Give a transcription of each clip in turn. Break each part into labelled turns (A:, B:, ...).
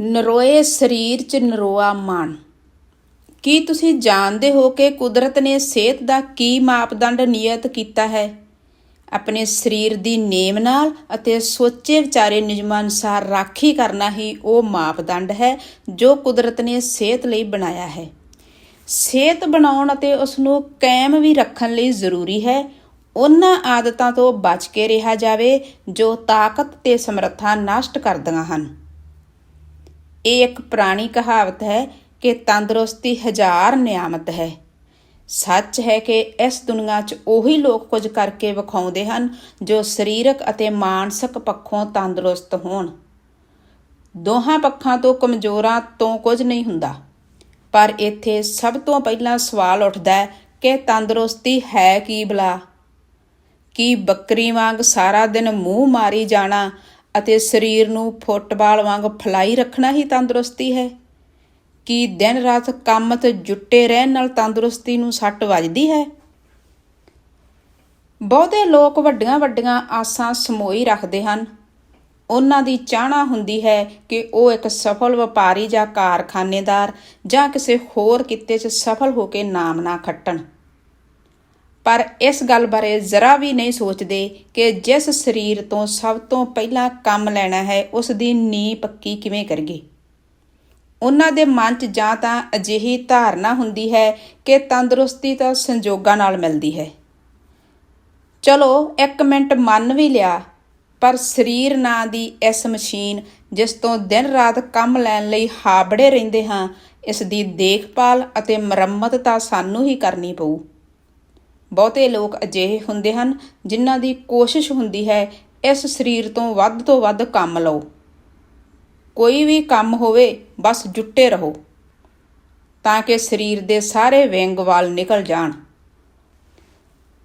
A: ਨਰੋਏ ਸਰੀਰ 'ਚ ਨਰੋਆ ਮਨ ਕੀ ਤੁਸੀਂ ਜਾਣਦੇ ਹੋ ਕਿ ਕੁਦਰਤ ਨੇ ਸਿਹਤ ਦਾ ਕੀ ਮਾਪਦੰਡ ਨਿਯਤ ਕੀਤਾ ਹੈ? ਆਪਣੇ ਸਰੀਰ ਦੀ ਨੇਮ ਨਾਲ ਅਤੇ ਸੋਚੇ ਵਿਚਾਰੇ ਨਿਯਮਾਂ ਅਨੁਸਾਰ ਰਾਖੀ ਕਰਨਾ ਹੀ ਉਹ ਮਾਪਦੰਡ ਹੈ ਜੋ ਕੁਦਰਤ ਨੇ ਸਿਹਤ ਲਈ ਬਣਾਇਆ ਹੈ। ਸਿਹਤ ਬਣਾਉਣ ਅਤੇ ਉਸ ਨੂੰ ਕਾਇਮ ਵੀ ਰੱਖਣ ਲਈ ਜ਼ਰੂਰੀ ਹੈ। ਉਹਨਾਂ ਆਦਤਾਂ ਤੋਂ ਬਚ ਕੇ ਰਿਹਾ ਜਾਵੇ ਜੋ ਤਾਕਤ ਤੇ ਸਮਰੱਥਾ ਨਸ਼ਟ ਕਰਦੀਆਂ ਹਨ। ਇਹ ਇੱਕ ਪੁਰਾਣੀ ਕਹਾਵਤ ਹੈ ਕਿ ਤੰਦਰੁਸਤੀ ਹਜ਼ਾਰ ਨਿਆਮਤ ਹੈ। ਸੱਚ ਹੈ ਕਿ ਇਸ ਦੁਨੀਆ 'ਚ ਉਹੀ ਲੋਕ ਕੁਝ ਕਰਕੇ ਵਿਖਾਉਂਦੇ ਹਨ ਜੋ ਸਰੀਰਕ ਅਤੇ ਮਾਨਸਿਕ ਪੱਖੋਂ ਤੰਦਰੁਸਤ ਹੋਣ। ਦੋਹਾਂ ਪੱਖਾਂ ਤੋਂ ਕਮਜ਼ੋਰਾਂ ਤੋਂ ਕੁਝ ਨਹੀਂ ਹੁੰਦਾ। ਪਰ ਇੱਥੇ ਸਭ ਤੋਂ ਪਹਿਲਾਂ ਸਵਾਲ ਉੱਠਦਾ ਹੈ ਕਿ ਤੰਦਰੁਸਤੀ ਹੈ ਕੀ ਬਲਾ? ਕੀ ਬੱਕਰੀ ਵਾਂਗ ਸਾਰਾ ਦਿਨ ਮੂੰਹ ਮਾਰੀ ਜਾਣਾ ਅਤੇ ਸਰੀਰ ਨੂੰ ਫੁੱਟਬਾਲ ਵਾਂਗ ਫਲਾਈ ਰੱਖਣਾ ਹੀ ਤੰਦਰੁਸਤੀ ਹੈ। ਕੀ ਦਿਨ ਰਾਤ ਕੰਮ ਤੇ ਜੁੱਟੇ ਰਹਿਣ ਨਾਲ ਤੰਦਰੁਸਤੀ ਨੂੰ ਸੱਟ ਵੱਜਦੀ ਹੈ? ਬਹੁਤੇ ਲੋਕ ਵੱਡੀਆਂ ਵੱਡੀਆਂ ਆਸਾਂ ਸਮੋਈ ਰੱਖਦੇ ਹਨ। ਉਹਨਾਂ ਦੀ ਚਾਹਨਾ ਹੁੰਦੀ ਹੈ ਕਿ ਉਹ ਇੱਕ ਸਫਲ ਵਪਾਰੀ ਜਾਂ ਕਾਰਖਾਨੇਦਾਰ ਜਾਂ ਕਿਸੇ ਹੋਰ ਕਿੱਤੇ 'ਚ ਸਫਲ ਹੋ ਕੇ ਨਾਮ ਨਾ ਖੱਟਣ। ਪਰ ਇਸ ਗੱਲ ਬਾਰੇ ਜ਼ਰਾ ਵੀ ਨਹੀਂ ਸੋਚਦੇ ਕਿ ਜਿਸ ਸਰੀਰ ਤੋਂ ਸਭ ਤੋਂ ਪਹਿਲਾਂ ਕੰਮ ਲੈਣਾ ਹੈ, ਉਸ ਦੀ ਨੀਂਹ ਪੱਕੀ ਕਿਵੇਂ ਕਰੀਏ? ਉਹਨਾਂ ਦੇ ਮਨ 'ਚ ਜਾਂ ਤਾਂ ਅਜਿਹੀ ਧਾਰਨਾ ਹੁੰਦੀ ਹੈ ਕਿ ਤੰਦਰੁਸਤੀ ਤਾਂ ਸੰਜੋਗਾਂ ਨਾਲ ਮਿਲਦੀ ਹੈ। ਚਲੋ, ਇੱਕ ਮਿੰਟ ਮੰਨ ਵੀ ਲਿਆ, ਪਰ ਸਰੀਰ ਨਾਂ ਦੀ ਇਸ ਮਸ਼ੀਨ ਜਿਸ ਤੋਂ ਦਿਨ ਰਾਤ ਕੰਮ ਲੈਣ ਲਈ ਹਾਬੜੇ ਰਹਿੰਦੇ ਹਾਂ, ਇਸ ਦੀ ਦੇਖਭਾਲ ਅਤੇ ਮੁਰੰਮਤ ਤਾਂ ਸਾਨੂੰ ਹੀ ਕਰਨੀ ਪਊ। ਬਹੁਤੇ ਲੋਕ ਅਜਿਹੇ ਹੁੰਦੇ ਹਨ ਜਿਨ੍ਹਾਂ ਦੀ ਕੋਸ਼ਿਸ਼ ਹੁੰਦੀ ਹੈ ਇਸ ਸਰੀਰ ਤੋਂ ਵੱਧ ਤੋਂ ਵੱਧ ਕੰਮ ਲਓ। ਕੋਈ ਵੀ ਕੰਮ ਹੋਵੇ, ਬਸ ਜੁੱਟੇ ਰਹੋ ਤਾਂ ਕਿ ਸਰੀਰ ਦੇ ਸਾਰੇ ਵਿੰਗ ਵਾਲ ਨਿਕਲ ਜਾਣ।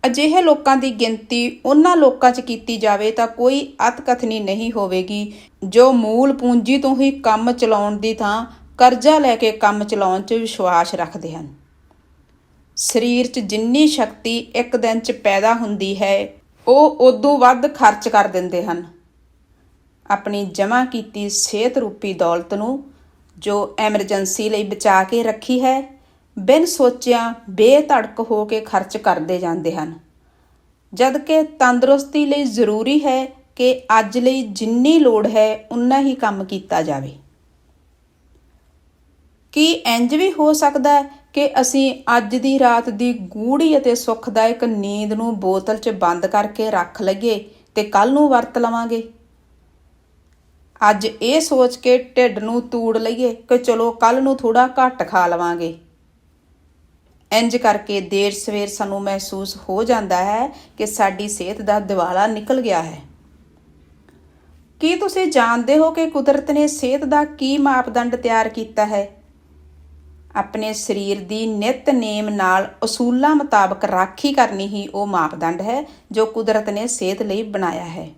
A: ਅਜਿਹੇ ਲੋਕਾਂ ਦੀ ਗਿਣਤੀ ਉਹਨਾਂ ਲੋਕਾਂ 'ਚ ਕੀਤੀ ਜਾਵੇ ਤਾਂ ਕੋਈ ਅਤਕਥਨੀ ਨਹੀਂ ਹੋਵੇਗੀ ਜੋ ਮੂਲ ਪੂੰਜੀ ਤੋਂ ਹੀ ਕੰਮ ਚਲਾਉਣ ਦੀ ਥਾਂ ਕਰਜ਼ਾ ਲੈ ਕੇ ਕੰਮ ਚਲਾਉਣ 'ਚ ਵਿਸ਼ਵਾਸ ਰੱਖਦੇ ਹਨ। ਸਰੀਰ 'ਚ ਜਿੰਨੀ ਸ਼ਕਤੀ ਇੱਕ ਦਿਨ 'ਚ ਪੈਦਾ ਹੁੰਦੀ ਹੈ, ਉਹ ਉਦੋਂ ਵੱਧ ਖਰਚ ਕਰ ਦਿੰਦੇ ਹਨ। ਆਪਣੀ ਜਮ੍ਹਾਂ ਕੀਤੀ ਸਿਹਤ ਰੂਪੀ ਦੌਲਤ ਨੂੰ ਜੋ ਐਮਰਜੈਂਸੀ ਲਈ ਬਚਾ ਕੇ ਰੱਖੀ ਹੈ, ਬਿਨ ਸੋਚਿਆ ਬੇਧੜਕ ਹੋ ਕੇ ਖਰਚ ਕਰਦੇ ਜਾਂਦੇ ਹਨ। ਜਦ ਕਿ ਤੰਦਰੁਸਤੀ ਲਈ ਜ਼ਰੂਰੀ ਹੈ ਕਿ ਅੱਜ ਲਈ ਜਿੰਨੀ ਲੋੜ ਹੈ, ਉਨਾ ਹੀ ਕੰਮ ਕੀਤਾ ਜਾਵੇ। ਕੀ ਇੰਜ ਵੀ ਹੋ ਸਕਦਾ ਹੈ ਕਿ ਅਸੀਂ ਅੱਜ ਦੀ ਰਾਤ ਦੀ ਗੂੜੀ ਅਤੇ ਸੁਖਦਾਇਕ ਨੀਂਦ ਨੂੰ ਬੋਤਲ 'ਚ ਬੰਦ ਕਰਕੇ ਰੱਖ ਲਈਏ ਤੇ ਕੱਲ ਨੂੰ ਵਰਤ ਲਵਾਂਗੇ? ਅੱਜ ਇਹ ਸੋਚ ਕੇ ਢਿੱਡ ਨੂੰ ਤੂੜ ਲਈਏ ਕਿ ਚਲੋ ਕੱਲ ਨੂੰ ਥੋੜਾ ਘੱਟ ਖਾ ਲਵਾਂਗੇ। ਇੰਜ ਕਰਕੇ ਦੇਰ ਸਵੇਰ ਸਾਨੂੰ ਮਹਿਸੂਸ ਹੋ ਜਾਂਦਾ ਹੈ ਕਿ ਸਾਡੀ ਸਿਹਤ ਦਾ ਦਿਵਾਲਾ ਨਿਕਲ ਗਿਆ ਹੈ। ਕੀ ਤੁਸੀਂ ਜਾਣਦੇ ਹੋ ਕਿ ਕੁਦਰਤ ਨੇ ਸਿਹਤ ਦਾ ਕੀ ਮਾਪਦੰਡ ਤਿਆਰ ਕੀਤਾ ਹੈ? ਆਪਣੇ ਸਰੀਰ ਦੀ ਨਿਤ ਨੇਮ ਨਾਲ ਅਸੂਲਾਂ ਮੁਤਾਬਕ ਰਾਖੀ ਕਰਨੀ ਹੀ ਉਹ ਮਾਪਦੰਡ ਹੈ, ਜੋ ਕੁਦਰਤ ਨੇ ਸਿਹਤ ਲਈ ਬਣਾਇਆ ਹੈ।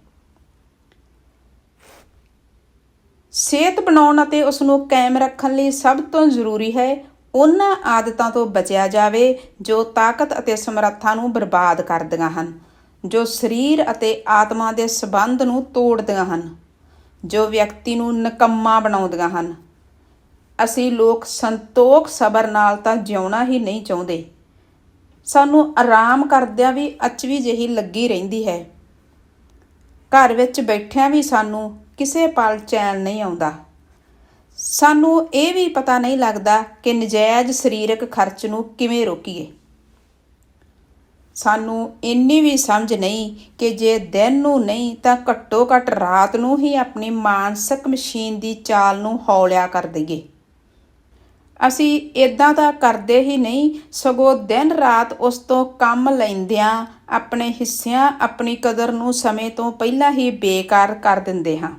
A: ਸਿਹਤ ਬਣਾਉਣ ਅਤੇ ਉਸ ਨੂੰ ਕਾਇਮ ਰੱਖਣ ਲਈ ਸਭ ਤੋਂ ਜ਼ਰੂਰੀ ਹੈ ਉਹਨਾਂ ਆਦਤਾਂ ਤੋਂ ਬਚਿਆ ਜਾਵੇ, ਜੋ ਤਾਕਤ ਅਤੇ ਸਮਰੱਥਾ ਨੂੰ ਬਰਬਾਦ ਕਰਦੀਆਂ ਹਨ, ਜੋ ਸਰੀਰ ਅਤੇ ਆਤਮਾ ਦੇ ਸਬੰਧ ਨੂੰ ਤੋੜਦੀਆਂ ਹਨ, ਜੋ ਵਿਅਕਤੀ ਨੂੰ ਨਕੰਮਾ ਬਣਾਉਂਦੀਆਂ ਹਨ। ਅਸੀਂ ਲੋਕ ਸੰਤੋਖ ਸਬਰ ਨਾਲ ਤਾਂ ਜਿਉਣਾ ਹੀ ਨਹੀਂ ਚਾਹੁੰਦੇ। ਸਾਨੂੰ ਆਰਾਮ ਕਰਦਿਆਂ ਵੀ ਅਚਵੀ ਜਿਹੀ ਲੱਗੀ ਰਹਿੰਦੀ ਹੈ। ਘਰ ਵਿੱਚ ਬੈਠਿਆਂ ਵੀ ਸਾਨੂੰ ਕਿਸੇ ਪਲ ਚੈਨ ਨਹੀਂ ਆਉਂਦਾ। ਸਾਨੂੰ ਇਹ ਵੀ ਪਤਾ ਨਹੀਂ ਲੱਗਦਾ ਕਿ ਨਜਾਇਜ਼ ਸਰੀਰਕ ਖਰਚ ਨੂੰ ਕਿਵੇਂ ਰੋਕੀਏ। ਸਾਨੂੰ ਇੰਨੀ ਵੀ ਸਮਝ ਨਹੀਂ ਕਿ ਜੇ ਦਿਨ ਨੂੰ ਨਹੀਂ ਤਾਂ ਘੱਟੋ ਘੱਟ ਰਾਤ ਨੂੰ ਹੀ ਆਪਣੀ ਮਾਨਸਿਕ ਮਸ਼ੀਨ ਦੀ ਚਾਲ ਨੂੰ ਹੌਲਿਆ ਕਰ ਦਈਏ। ਅਸੀਂ ਇਦਾਂ ਤਾਂ ਕਰਦੇ ਹੀ ਨਹੀਂ, ਸਗੋਂ ਦਿਨ ਰਾਤ ਉਸ ਤੋਂ ਕੰਮ ਲੈਂਦਿਆਂ ਆਪਣੇ ਹਿੱਸਿਆਂ ਆਪਣੀ ਕਦਰ ਨੂੰ ਸਮੇਂ ਤੋਂ ਪਹਿਲਾਂ ਹੀ ਬੇਕਾਰ ਕਰ ਦਿੰਦੇ ਹਾਂ।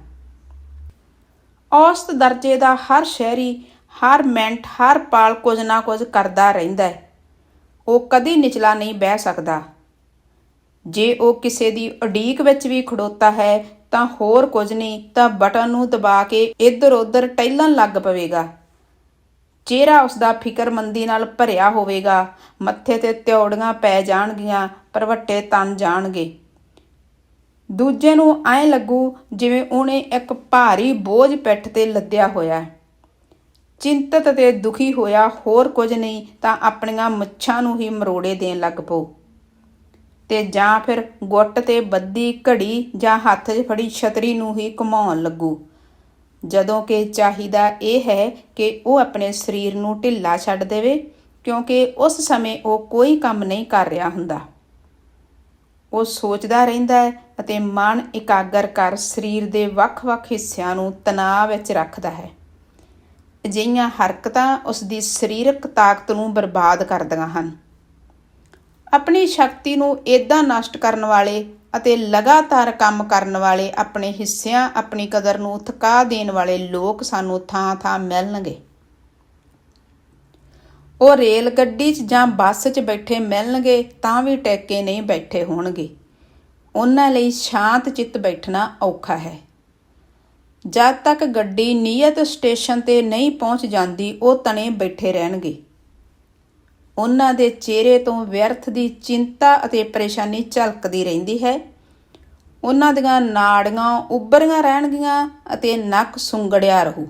A: ਔਸਤ ਦਰਜੇ ਦਾ ਹਰ ਸ਼ਹਿਰੀ, ਹਰ ਮਿੰਟ, ਹਰ ਪਾਲ ਕੁਝ ਨਾ ਕੁਝ ਕਰਦਾ ਰਹਿੰਦਾ ਹੈ। ਉਹ ਕਦੀ ਨਿਚਲਾ ਨਹੀਂ ਬਹਿ ਸਕਦਾ। ਜੇ ਉਹ ਕਿਸੇ ਦੀ ਉਡੀਕ ਵਿੱਚ ਵੀ ਖੜੋਤਾ ਹੈ, ਤਾਂ ਹੋਰ ਕੁਝ ਨਹੀਂ, ਤਾਂ ਬਟਨ ਨੂੰ ਦਬਾ ਕੇ ਇੱਧਰ ਉੱਧਰ ਟਹਿਲਣ ਲੱਗ ਪਵੇਗਾ। ਚਿਹਰਾ ਉਸਦਾ ਫਿਕਰਮੰਦੀ ਨਾਲ ਭਰਿਆ ਹੋਵੇਗਾ। ਮੱਥੇ ਤੇ ਤਿਉੜੀਆਂ ਪੈ ਜਾਣਗੀਆਂ ਪਰਵੱਟੇ ਤਨ ਜਾਣਗੇ। ਦੂਜੇ ਨੂੰ ਐਂ ਲੱਗੂ ਜਿਵੇਂ ਉਹਨੇ ਇੱਕ ਭਾਰੀ ਬੋਝ ਪਿੱਠ ਤੇ ਲੱਦਿਆ ਹੋਇਆ ਹੈ। ਚਿੰਤਤ ਤੇ ਦੁਖੀ ਹੋਇਆ ਹੋਰ ਕੁਝ ਨਹੀਂ, ਤਾਂ ਆਪਣੀਆਂ ਮੁੱਛਾਂ ਨੂੰ ਹੀ ਮਰੋੜੇ ਦੇਣ ਲੱਗ ਪਊ। ਤੇ ਜਾਂ ਫਿਰ ਗੁੱਟ ਤੇ ਬੱਦੀ ਘੜੀ ਜਾਂ ਹੱਥ 'ਚ ਫੜੀ ਛਤਰੀ ਨੂੰ ਹੀ ਘੁਮਾਉਣ ਲੱਗੂ। ਜਦੋਂ ਕਿ ਚਾਹੀਦਾ ਇਹ ਹੈ ਕਿ ਉਹ ਆਪਣੇ ਸਰੀਰ ਨੂੰ ਢਿੱਲਾ ਛੱਡ ਦੇਵੇ, ਕਿਉਂਕਿ ਉਸ ਸਮੇਂ ਉਹ ਕੋਈ ਕੰਮ ਨਹੀਂ ਕਰ ਰਿਹਾ ਹੁੰਦਾ। ਉਹ ਸੋਚਦਾ ਰਹਿੰਦਾ ਹੈ ਅਤੇ ਮਨ ਇਕਾਗਰ ਕਰ ਸਰੀਰ ਦੇ ਵੱਖ-ਵੱਖ ਹਿੱਸਿਆਂ ਨੂੰ ਤਣਾਅ ਵਿੱਚ ਰੱਖਦਾ ਹੈ। ਅਜਿਹੀਆਂ ਹਰਕਤਾਂ ਉਸ ਦੀ ਸਰੀਰਕ ਤਾਕਤ ਨੂੰ ਬਰਬਾਦ ਕਰਦੀਆਂ ਹਨ। ਆਪਣੀ ਸ਼ਕਤੀ ਨੂੰ ਏਦਾਂ ਨਸ਼ਟ ਕਰਨ ਵਾਲੇ ਅਤੇ ਲਗਾਤਾਰ ਕੰਮ ਕਰਨ ਵਾਲੇ ਆਪਣੇ ਹਿੱਸਿਆਂ, ਆਪਣੀ ਕਦਰ ਨੂੰ ਥਕਾ ਦੇਣ ਵਾਲੇ ਲੋਕ ਸਾਨੂੰ ਥਾਂ-ਥਾਂ ਮਿਲਣਗੇ। ਉਹ ਰੇਲ ਗੱਡੀ 'ਚ ਜਾਂ ਬੱਸ 'ਚ ਬੈਠੇ ਮਿਲਣਗੇ ਤਾਂ ਵੀ ਟੈਕੇ ਨਹੀਂ ਬੈਠੇ ਹੋਣਗੇ। ਉਹਨਾਂ ਲਈ ਸ਼ਾਂਤ ਚਿੱਤ ਬੈਠਣਾ ਔਖਾ ਹੈ। ਜਦ ਤੱਕ ਗੱਡੀ ਨਿਯਤ ਸਟੇਸ਼ਨ ਤੇ ਨਹੀਂ ਪਹੁੰਚ ਜਾਂਦੀ, ਉਹ ਤਣੇ ਬੈਠੇ ਰਹਿਣਗੇ। ਉਹਨਾਂ ਦੇ ਚਿਹਰੇ ਤੋਂ ਵਿਅਰਥ ਦੀ ਚਿੰਤਾ ਅਤੇ ਪਰੇਸ਼ਾਨੀ ਝਲਕਦੀ ਰਹਿੰਦੀ ਹੈ। ਉਹਨਾਂ ਦੀਆਂ ਨਾੜੀਆਂ ਉੱਭਰੀਆਂ ਰਹਿਣਗੀਆਂ ਅਤੇ ਨੱਕ ਸੁੰਗੜਿਆ ਰਹੂ।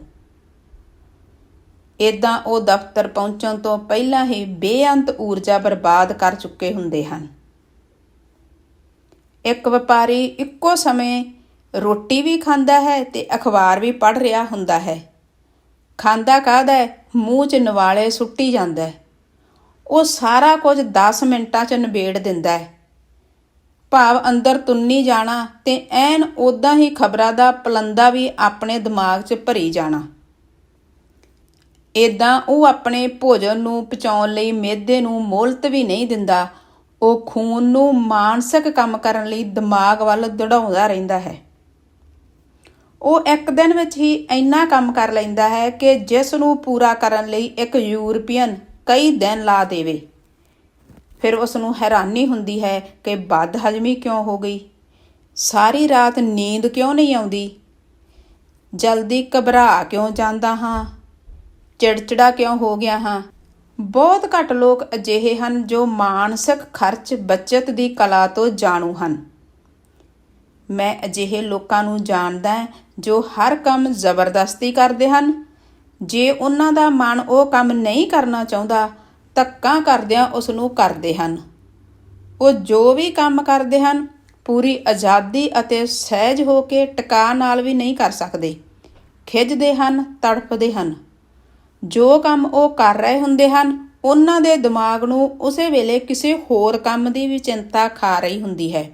A: ਇਦਾਂ ਉਹ ਦਫ਼ਤਰ ਪਹੁੰਚਣ ਤੋਂ ਪਹਿਲਾਂ ਹੀ ਬੇਅੰਤ ਊਰਜਾ ਬਰਬਾਦ ਕਰ ਚੁੱਕੇ ਹੁੰਦੇ ਹਨ। ਇੱਕ ਵਪਾਰੀ ਇੱਕੋ ਸਮੇਂ ਰੋਟੀ ਵੀ ਖਾਂਦਾ ਹੈ ਤੇ ਅਖਬਾਰ ਵੀ ਪੜ੍ਹ ਰਿਹਾ ਹੁੰਦਾ ਹੈ। ਖਾਂਦਾ ਕਾਹਦਾ ਹੈ ਮੂੰਹ 'ਚ ਨਵਾਲੇ ਸੁੱਟੀ ਜਾਂਦਾ ਹੈ। ਉਹ ਸਾਰਾ ਕੁਝ 10 ਮਿੰਟਾਂ 'ਚ ਨਿਬੇੜ ਦਿੰਦਾ ਹੈ। ਭਾਵ ਅੰਦਰ ਤੁੰਨੀ ਜਾਣਾ ਤੇ ਐਨ ਉਦਾਂ ਹੀ ਖਬਰਾਂ ਦਾ ਪਲੰਦਾ ਵੀ ਆਪਣੇ ਦਿਮਾਗ 'ਚ ਭਰੀ ਜਾਣਾ। ਇਦਾਂ ਉਹ ਆਪਣੇ ਭੋਜਨ ਨੂੰ ਪਚਾਉਣ ਲਈ ਮਿਹਦੇ ਨੂੰ ਮੋਹਲਤ ਵੀ ਨਹੀਂ ਦਿੰਦਾ, ਉਹ ਖੂਨ ਨੂੰ ਮਾਨਸਿਕ ਕੰਮ ਕਰਨ ਲਈ ਦਿਮਾਗ ਵੱਲ ਦੜਾਉਂਦਾ ਰਹਿੰਦਾ ਹੈ। ਉਹ ਇੱਕ ਦਿਨ ਵਿੱਚ ਹੀ ਇੰਨਾ ਕੰਮ ਕਰ ਲੈਂਦਾ ਹੈ ਕਿ ਜਿਸ ਨੂੰ ਪੂਰਾ ਕਰਨ ਲਈ ਇੱਕ ਯੂਰਪੀਅਨ ਕਈ ਦਿਨ ਲਾ ਦੇਵੇ। ਫਿਰ ਉਸ ਨੂੰ ਹੈਰਾਨੀ ਹੁੰਦੀ ਹੈ ਕਿ ਬਦ ਹਜਮੀ ਕਿਉਂ ਹੋ ਗਈ? ਸਾਰੀ ਰਾਤ ਨੀਂਦ ਕਿਉਂ ਨਹੀਂ ਆਉਂਦੀ? ਜਲਦੀ ਘਬਰਾ ਕਿਉਂ ਜਾਂਦਾ ਹਾਂ? ਚਿੜਚਿੜਾ ਕਿਉਂ ਹੋ ਗਿਆ ਹਾਂ? ਬਹੁਤ ਘੱਟ ਲੋਕ ਅਜਿਹੇ ਹਨ ਜੋ ਮਾਨਸਿਕ ਖਰਚ ਬਚਤ ਦੀ ਕਲਾ ਤੋਂ ਜਾਣੂ ਹਨ। ਮੈਂ ਅਜਿਹੇ ਲੋਕਾਂ ਨੂੰ ਜਾਣਦਾ ਜੋ ਹਰ ਕੰਮ ਜ਼ਬਰਦਸਤੀ ਕਰਦੇ ਹਨ। ਜੇ ਉਹਨਾਂ ਦਾ ਮਨ ਉਹ ਕੰਮ ਨਹੀਂ ਕਰਨਾ ਚਾਹੁੰਦਾ, ਧੱਕਾ ਕਰਦਿਆਂ ਉਸ ਨੂੰ ਕਰਦੇ ਹਨ। ਉਹ ਜੋ ਵੀ ਕੰਮ ਕਰਦੇ ਹਨ, ਪੂਰੀ ਆਜ਼ਾਦੀ ਅਤੇ ਸਹਿਜ ਹੋ ਕੇ ਟਿਕਾ ਨਾਲ ਵੀ ਨਹੀਂ ਕਰ ਸਕਦੇ। ਖਿੱਚਦੇ ਹਨ, ਤੜਫਦੇ ਹਨ। ਜੋ ਕੰਮ ਉਹ ਕਰ ਰਹੇ ਹੁੰਦੇ ਹਨ, ਉਹਨਾਂ ਦੇ ਦਿਮਾਗ ਨੂੰ ਉਸੇ ਵੇਲੇ ਕਿਸੇ ਹੋਰ ਕੰਮ ਦੀ ਵੀ ਚਿੰਤਾ ਖਾ ਰਹੀ ਹੁੰਦੀ ਹੈ।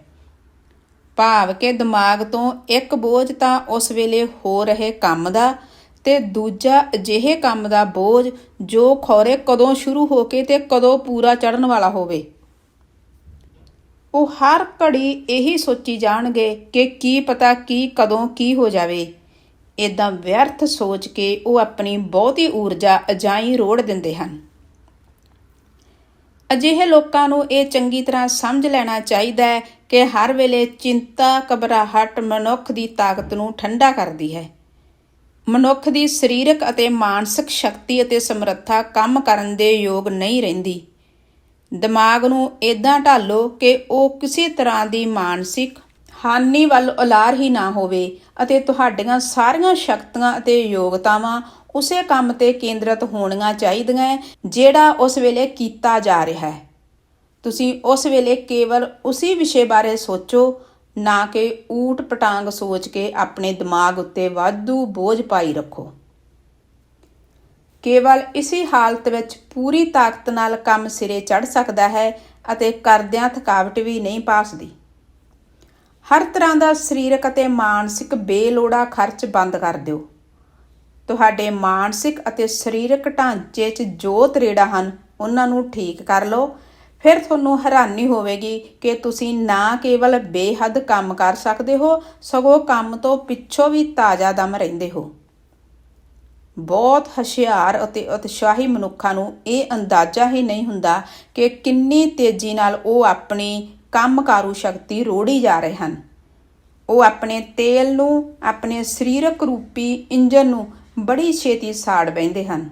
A: ਭਾਵ ਕਿ ਦਿਮਾਗ ਤੋਂ ਇੱਕ ਬੋਝ ਤਾਂ ਉਸ ਵੇਲੇ ਹੋ ਰਹੇ ਕੰਮ ਦਾ ਤੇ ਦੂਜਾ ਅਜਿਹੇ ਕੰਮ ਦਾ ਬੋਝ ਜੋ ਖੌਰੇ ਕਦੋਂ ਸ਼ੁਰੂ ਹੋ ਕੇ ਤੇ ਕਦੋਂ ਪੂਰਾ ਚੜਨ ਵਾਲਾ ਹੋਵੇ। ਉਹ ਹਰ ਘੜੀ ਇਹੀ ਸੋਚੀ ਜਾਣਗੇ ਕਿ ਕੀ ਪਤਾ ਕੀ ਕਦੋਂ ਕੀ ਹੋ ਜਾਵੇ। ਇਦਾਂ ਵਿਅਰਥ ਸੋਚ ਕੇ ਉਹ ਆਪਣੀ ਬਹੁਤੀ ਊਰਜਾ ਅਜਾਈ ਰੋੜ ਦਿੰਦੇ ਹਨ। ਅਜਿਹੇ ਲੋਕਾਂ ਨੂੰ ਇਹ ਚੰਗੀ ਤਰ੍ਹਾਂ ਸਮਝ ਲੈਣਾ ਚਾਹੀਦਾ ਹੈ ਕਿ ਹਰ ਵੇਲੇ ਚਿੰਤਾ, ਘਬਰਾਹਟ ਮਨੁੱਖ ਦੀ ਤਾਕਤ ਨੂੰ ਠੰਡਾ ਕਰਦੀ ਹੈ। ਮਨੁੱਖ ਦੀ ਸਰੀਰਕ ਅਤੇ ਮਾਨਸਿਕ ਸ਼ਕਤੀ ਅਤੇ ਸਮਰੱਥਾ ਕੰਮ ਕਰਨ ਦੇ ਯੋਗ ਨਹੀਂ ਰਹਿੰਦੀ। ਦਿਮਾਗ ਨੂੰ ਇਦਾਂ ਢਾਲੋ ਕਿ ਉਹ ਕਿਸੇ ਤਰ੍ਹਾਂ ਦੀ ਮਾਨਸਿਕ ਹਾਨੀ ਵੱਲ ਉਲਾਰ ਹੀ ਨਾ ਹੋਵੇ ਅਤੇ ਤੁਹਾਡੀਆਂ ਸਾਰੀਆਂ ਸ਼ਕਤੀਆਂ ਅਤੇ ਯੋਗਤਾਵਾਂ ਉਸੇ ਕੰਮ ਤੇ ਕੇਂਦਰਿਤ ਹੋਣੀਆਂ ਚਾਹੀਦੀਆਂ ਜਿਹੜਾ ਉਸ ਵੇਲੇ ਕੀਤਾ ਜਾ ਰਿਹਾ ਹੈ। ਤੁਸੀਂ ਉਸ ਵੇਲੇ ਕੇਵਲ ਉਸੇ ਵਿਸ਼ੇ ਬਾਰੇ ਸੋਚੋ ਨਾ ਕਿ ਊਟ ਪਟਾਂਗ ਸੋਚ ਕੇ ਆਪਣੇ ਦਿਮਾਗ ਉੱਤੇ ਵਾਧੂ ਬੋਝ ਪਾਈ ਰੱਖੋ। ਕੇਵਲ ਇਸੇ ਹਾਲਤ ਵਿੱਚ ਪੂਰੀ ਤਾਕਤ ਨਾਲ ਕੰਮ ਸਿਰੇ ਚੜ ਸਕਦਾ ਹੈ ਅਤੇ ਕਰਦਿਆਂ ਥਕਾਵਟ ਵੀ ਨਹੀਂ ਪਾਸਦੀ। ਹਰ ਤਰ੍ਹਾਂ ਦਾ ਸਰੀਰਕ ਅਤੇ ਮਾਨਸਿਕ ਬੇਲੋੜਾ ਖਰਚ ਬੰਦ ਕਰ ਦਿਓ। ਤੁਹਾਡੇ ਮਾਨਸਿਕ ਅਤੇ ਸਰੀਰਕ ਢਾਂਚੇ 'ਚ ਜੋ ਤਰੇੜਾ ਹਨ, ਉਹਨਾਂ ਨੂੰ ਠੀਕ ਕਰ ਲਓ ਫਿਰ ਤੁਹਾਨੂੰ ਹੈਰਾਨੀ ਹੋਵੇਗੀ ਕਿ ਤੁਸੀਂ ਨਾ ਕੇਵਲ ਬੇਹੱਦ ਕੰਮ ਕਰ ਸਕਦੇ ਹੋ, ਸਗੋਂ ਕੰਮ ਤੋਂ ਪਿੱਛੋਂ ਵੀ ਤਾਜ਼ਾ ਦਮ ਰਹਿੰਦੇ ਹੋ। ਬਹੁਤ ਹੁਸ਼ਿਆਰ ਅਤੇ ਉਤਸ਼ਾਹੀ ਮਨੁੱਖਾਂ ਨੂੰ ਇਹ ਅੰਦਾਜ਼ਾ ਹੀ ਨਹੀਂ ਹੁੰਦਾ ਕਿ ਕਿੰਨੀ ਤੇਜ਼ੀ ਨਾਲ ਉਹ ਆਪਣੀ ਕੰਮਕਾਰੂ ਸ਼ਕਤੀ ਰੋੜੀ ਜਾ ਰਹੇ ਹਨ। ਉਹ ਆਪਣੇ ਤੇਲ ਨੂੰ, ਆਪਣੇ ਸਰੀਰਕ ਰੂਪੀ ਇੰਜਨ ਨੂੰ ਬੜੀ ਛੇਤੀ ਸਾੜ ਬੈਂਦੇ ਹਨ।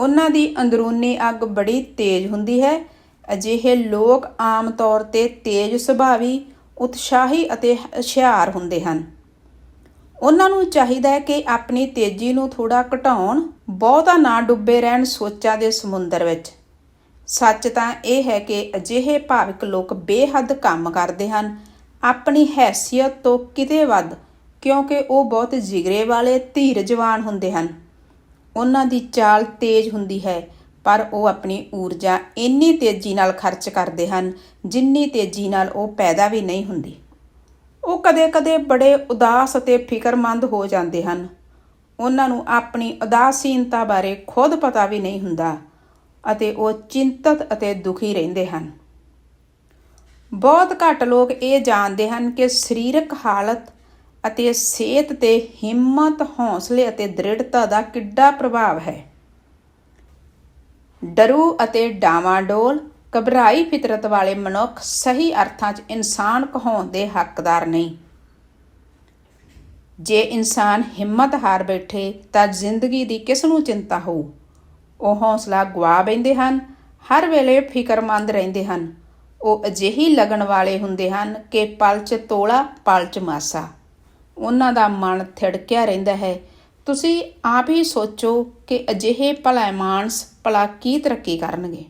A: ਉਹਨਾਂ ਦੀ ਅੰਦਰੂਨੀ ਅੱਗ ਬੜੀ ਤੇਜ਼ ਹੁੰਦੀ ਹੈ ਅਜਿਹੇ ਲੋਕ ਆਮ ਤੌਰ ਤੇ ਤੇਜ਼ ਸੁਭਾਵੀ, ਉਤਸ਼ਾਹੀ ਅਤੇ ਹੁਸ਼ਿਆਰ ਹੁੰਦੇ ਹਨ। ਉਹਨਾਂ ਨੂੰ ਚਾਹੀਦਾ ਹੈ ਕਿ ਆਪਣੀ ਤੇਜ਼ੀ ਨੂੰ ਥੋੜਾ ਘਟਾਉਣ, ਬਹੁਤਾ ਨਾ ਡੁੱਬੇ ਰਹਿਣ ਸੋਚਾਂ ਦੇ ਸਮੁੰਦਰ ਵਿੱਚ। ਸੱਚ ਤਾਂ ਇਹ ਹੈ ਕਿ ਅਜਿਹੇ ਭਾਵਿਕ ਲੋਕ ਬੇਹੱਦ ਕੰਮ ਕਰਦੇ ਹਨ। ਆਪਣੀ ਹੈਸੀਅਤ ਤੋਂ ਕਿਤੇ ਵੱਧ, ਕਿਉਂਕਿ ਉਹ ਬਹੁਤ ਜਿਗਰੇ ਵਾਲੇ ਧੀਰਜਵਾਨ ਹੁੰਦੇ ਹਨ। ਉਹਨਾਂ ਦੀ ਚਾਲ ਤੇਜ਼ ਹੁੰਦੀ ਹੈ। ਪਰ ਉਹ ਆਪਣੀ ਊਰਜਾ ਇੰਨੀ ਤੇਜ਼ੀ ਨਾਲ ਖਰਚ ਕਰਦੇ ਹਨ, ਜਿੰਨੀ ਤੇਜ਼ੀ ਨਾਲ ਉਹ ਪੈਦਾ ਵੀ ਨਹੀਂ ਹੁੰਦੀ। ਉਹ ਕਦੇ-ਕਦੇ ਬੜੇ ਉਦਾਸ ਅਤੇ ਫਿਕਰਮੰਦ ਹੋ ਜਾਂਦੇ ਹਨ। ਉਹਨਾਂ ਨੂੰ ਆਪਣੀ ਉਦਾਸੀਨਤਾ ਬਾਰੇ ਖੁਦ ਪਤਾ ਵੀ ਨਹੀਂ ਹੁੰਦਾ ਅਤੇ ਉਹ ਚਿੰਤਤ ਅਤੇ ਦੁਖੀ ਰਹਿੰਦੇ ਹਨ। ਬਹੁਤ ਘੱਟ ਲੋਕ ਇਹ ਜਾਣਦੇ ਹਨ ਕਿ ਸਰੀਰਕ ਹਾਲਤ ਅਤੇ ਸਿਹਤ ਤੇ ਹਿੰਮਤ, ਹੌਸਲੇ ਅਤੇ ਦ੍ਰਿੜਤਾ ਦਾ ਕਿੱਡਾ ਪ੍ਰਭਾਵ ਹੈ। ਡਰੂ ਅਤੇ ਡਾਵਾਡੋਲ ਘਬਰਾਈ ਫਿਤਰਤ ਵਾਲੇ ਮਨੁੱਖ ਸਹੀ ਅਰਥਾਂ 'ਚ ਇਨਸਾਨ ਕਹਾਉਣ ਦੇ ਹੱਕਦਾਰ ਨਹੀਂ। ਜੇ ਇਨਸਾਨ ਹਿੰਮਤ ਹਾਰ ਬੈਠੇ ਤਾਂ ਜ਼ਿੰਦਗੀ ਦੀ ਕਿਸ ਨੂੰ ਚਿੰਤਾ ਹੋਊ? ਉਹ ਹੌਸਲਾ ਗਵਾ ਬੈਂਦੇ ਹਨ, ਹਰ ਵੇਲੇ ਫਿਕਰਮੰਦ ਰਹਿੰਦੇ ਹਨ। ਉਹ ਅਜਿਹੀ ਲਗਨ ਵਾਲੇ ਹੁੰਦੇ ਹਨ ਕਿ ਪਲ 'ਚ ਤੋਲਾ, ਪਲ 'ਚ ਮਾਸਾ। ਉਹਨਾਂ ਦਾ ਮਨ ਥਿੜਕਿਆ ਰਹਿੰਦਾ ਹੈ। ਤੁਸੀਂ ਆਪ ਹੀ ਸੋਚੋ ਕਿ ਅਜਿਹੇ ਭਲਾ ਮਾਨਸ ਭਲਾ ਕੀ ਤਰੱਕੀ ਕਰਨਗੇ?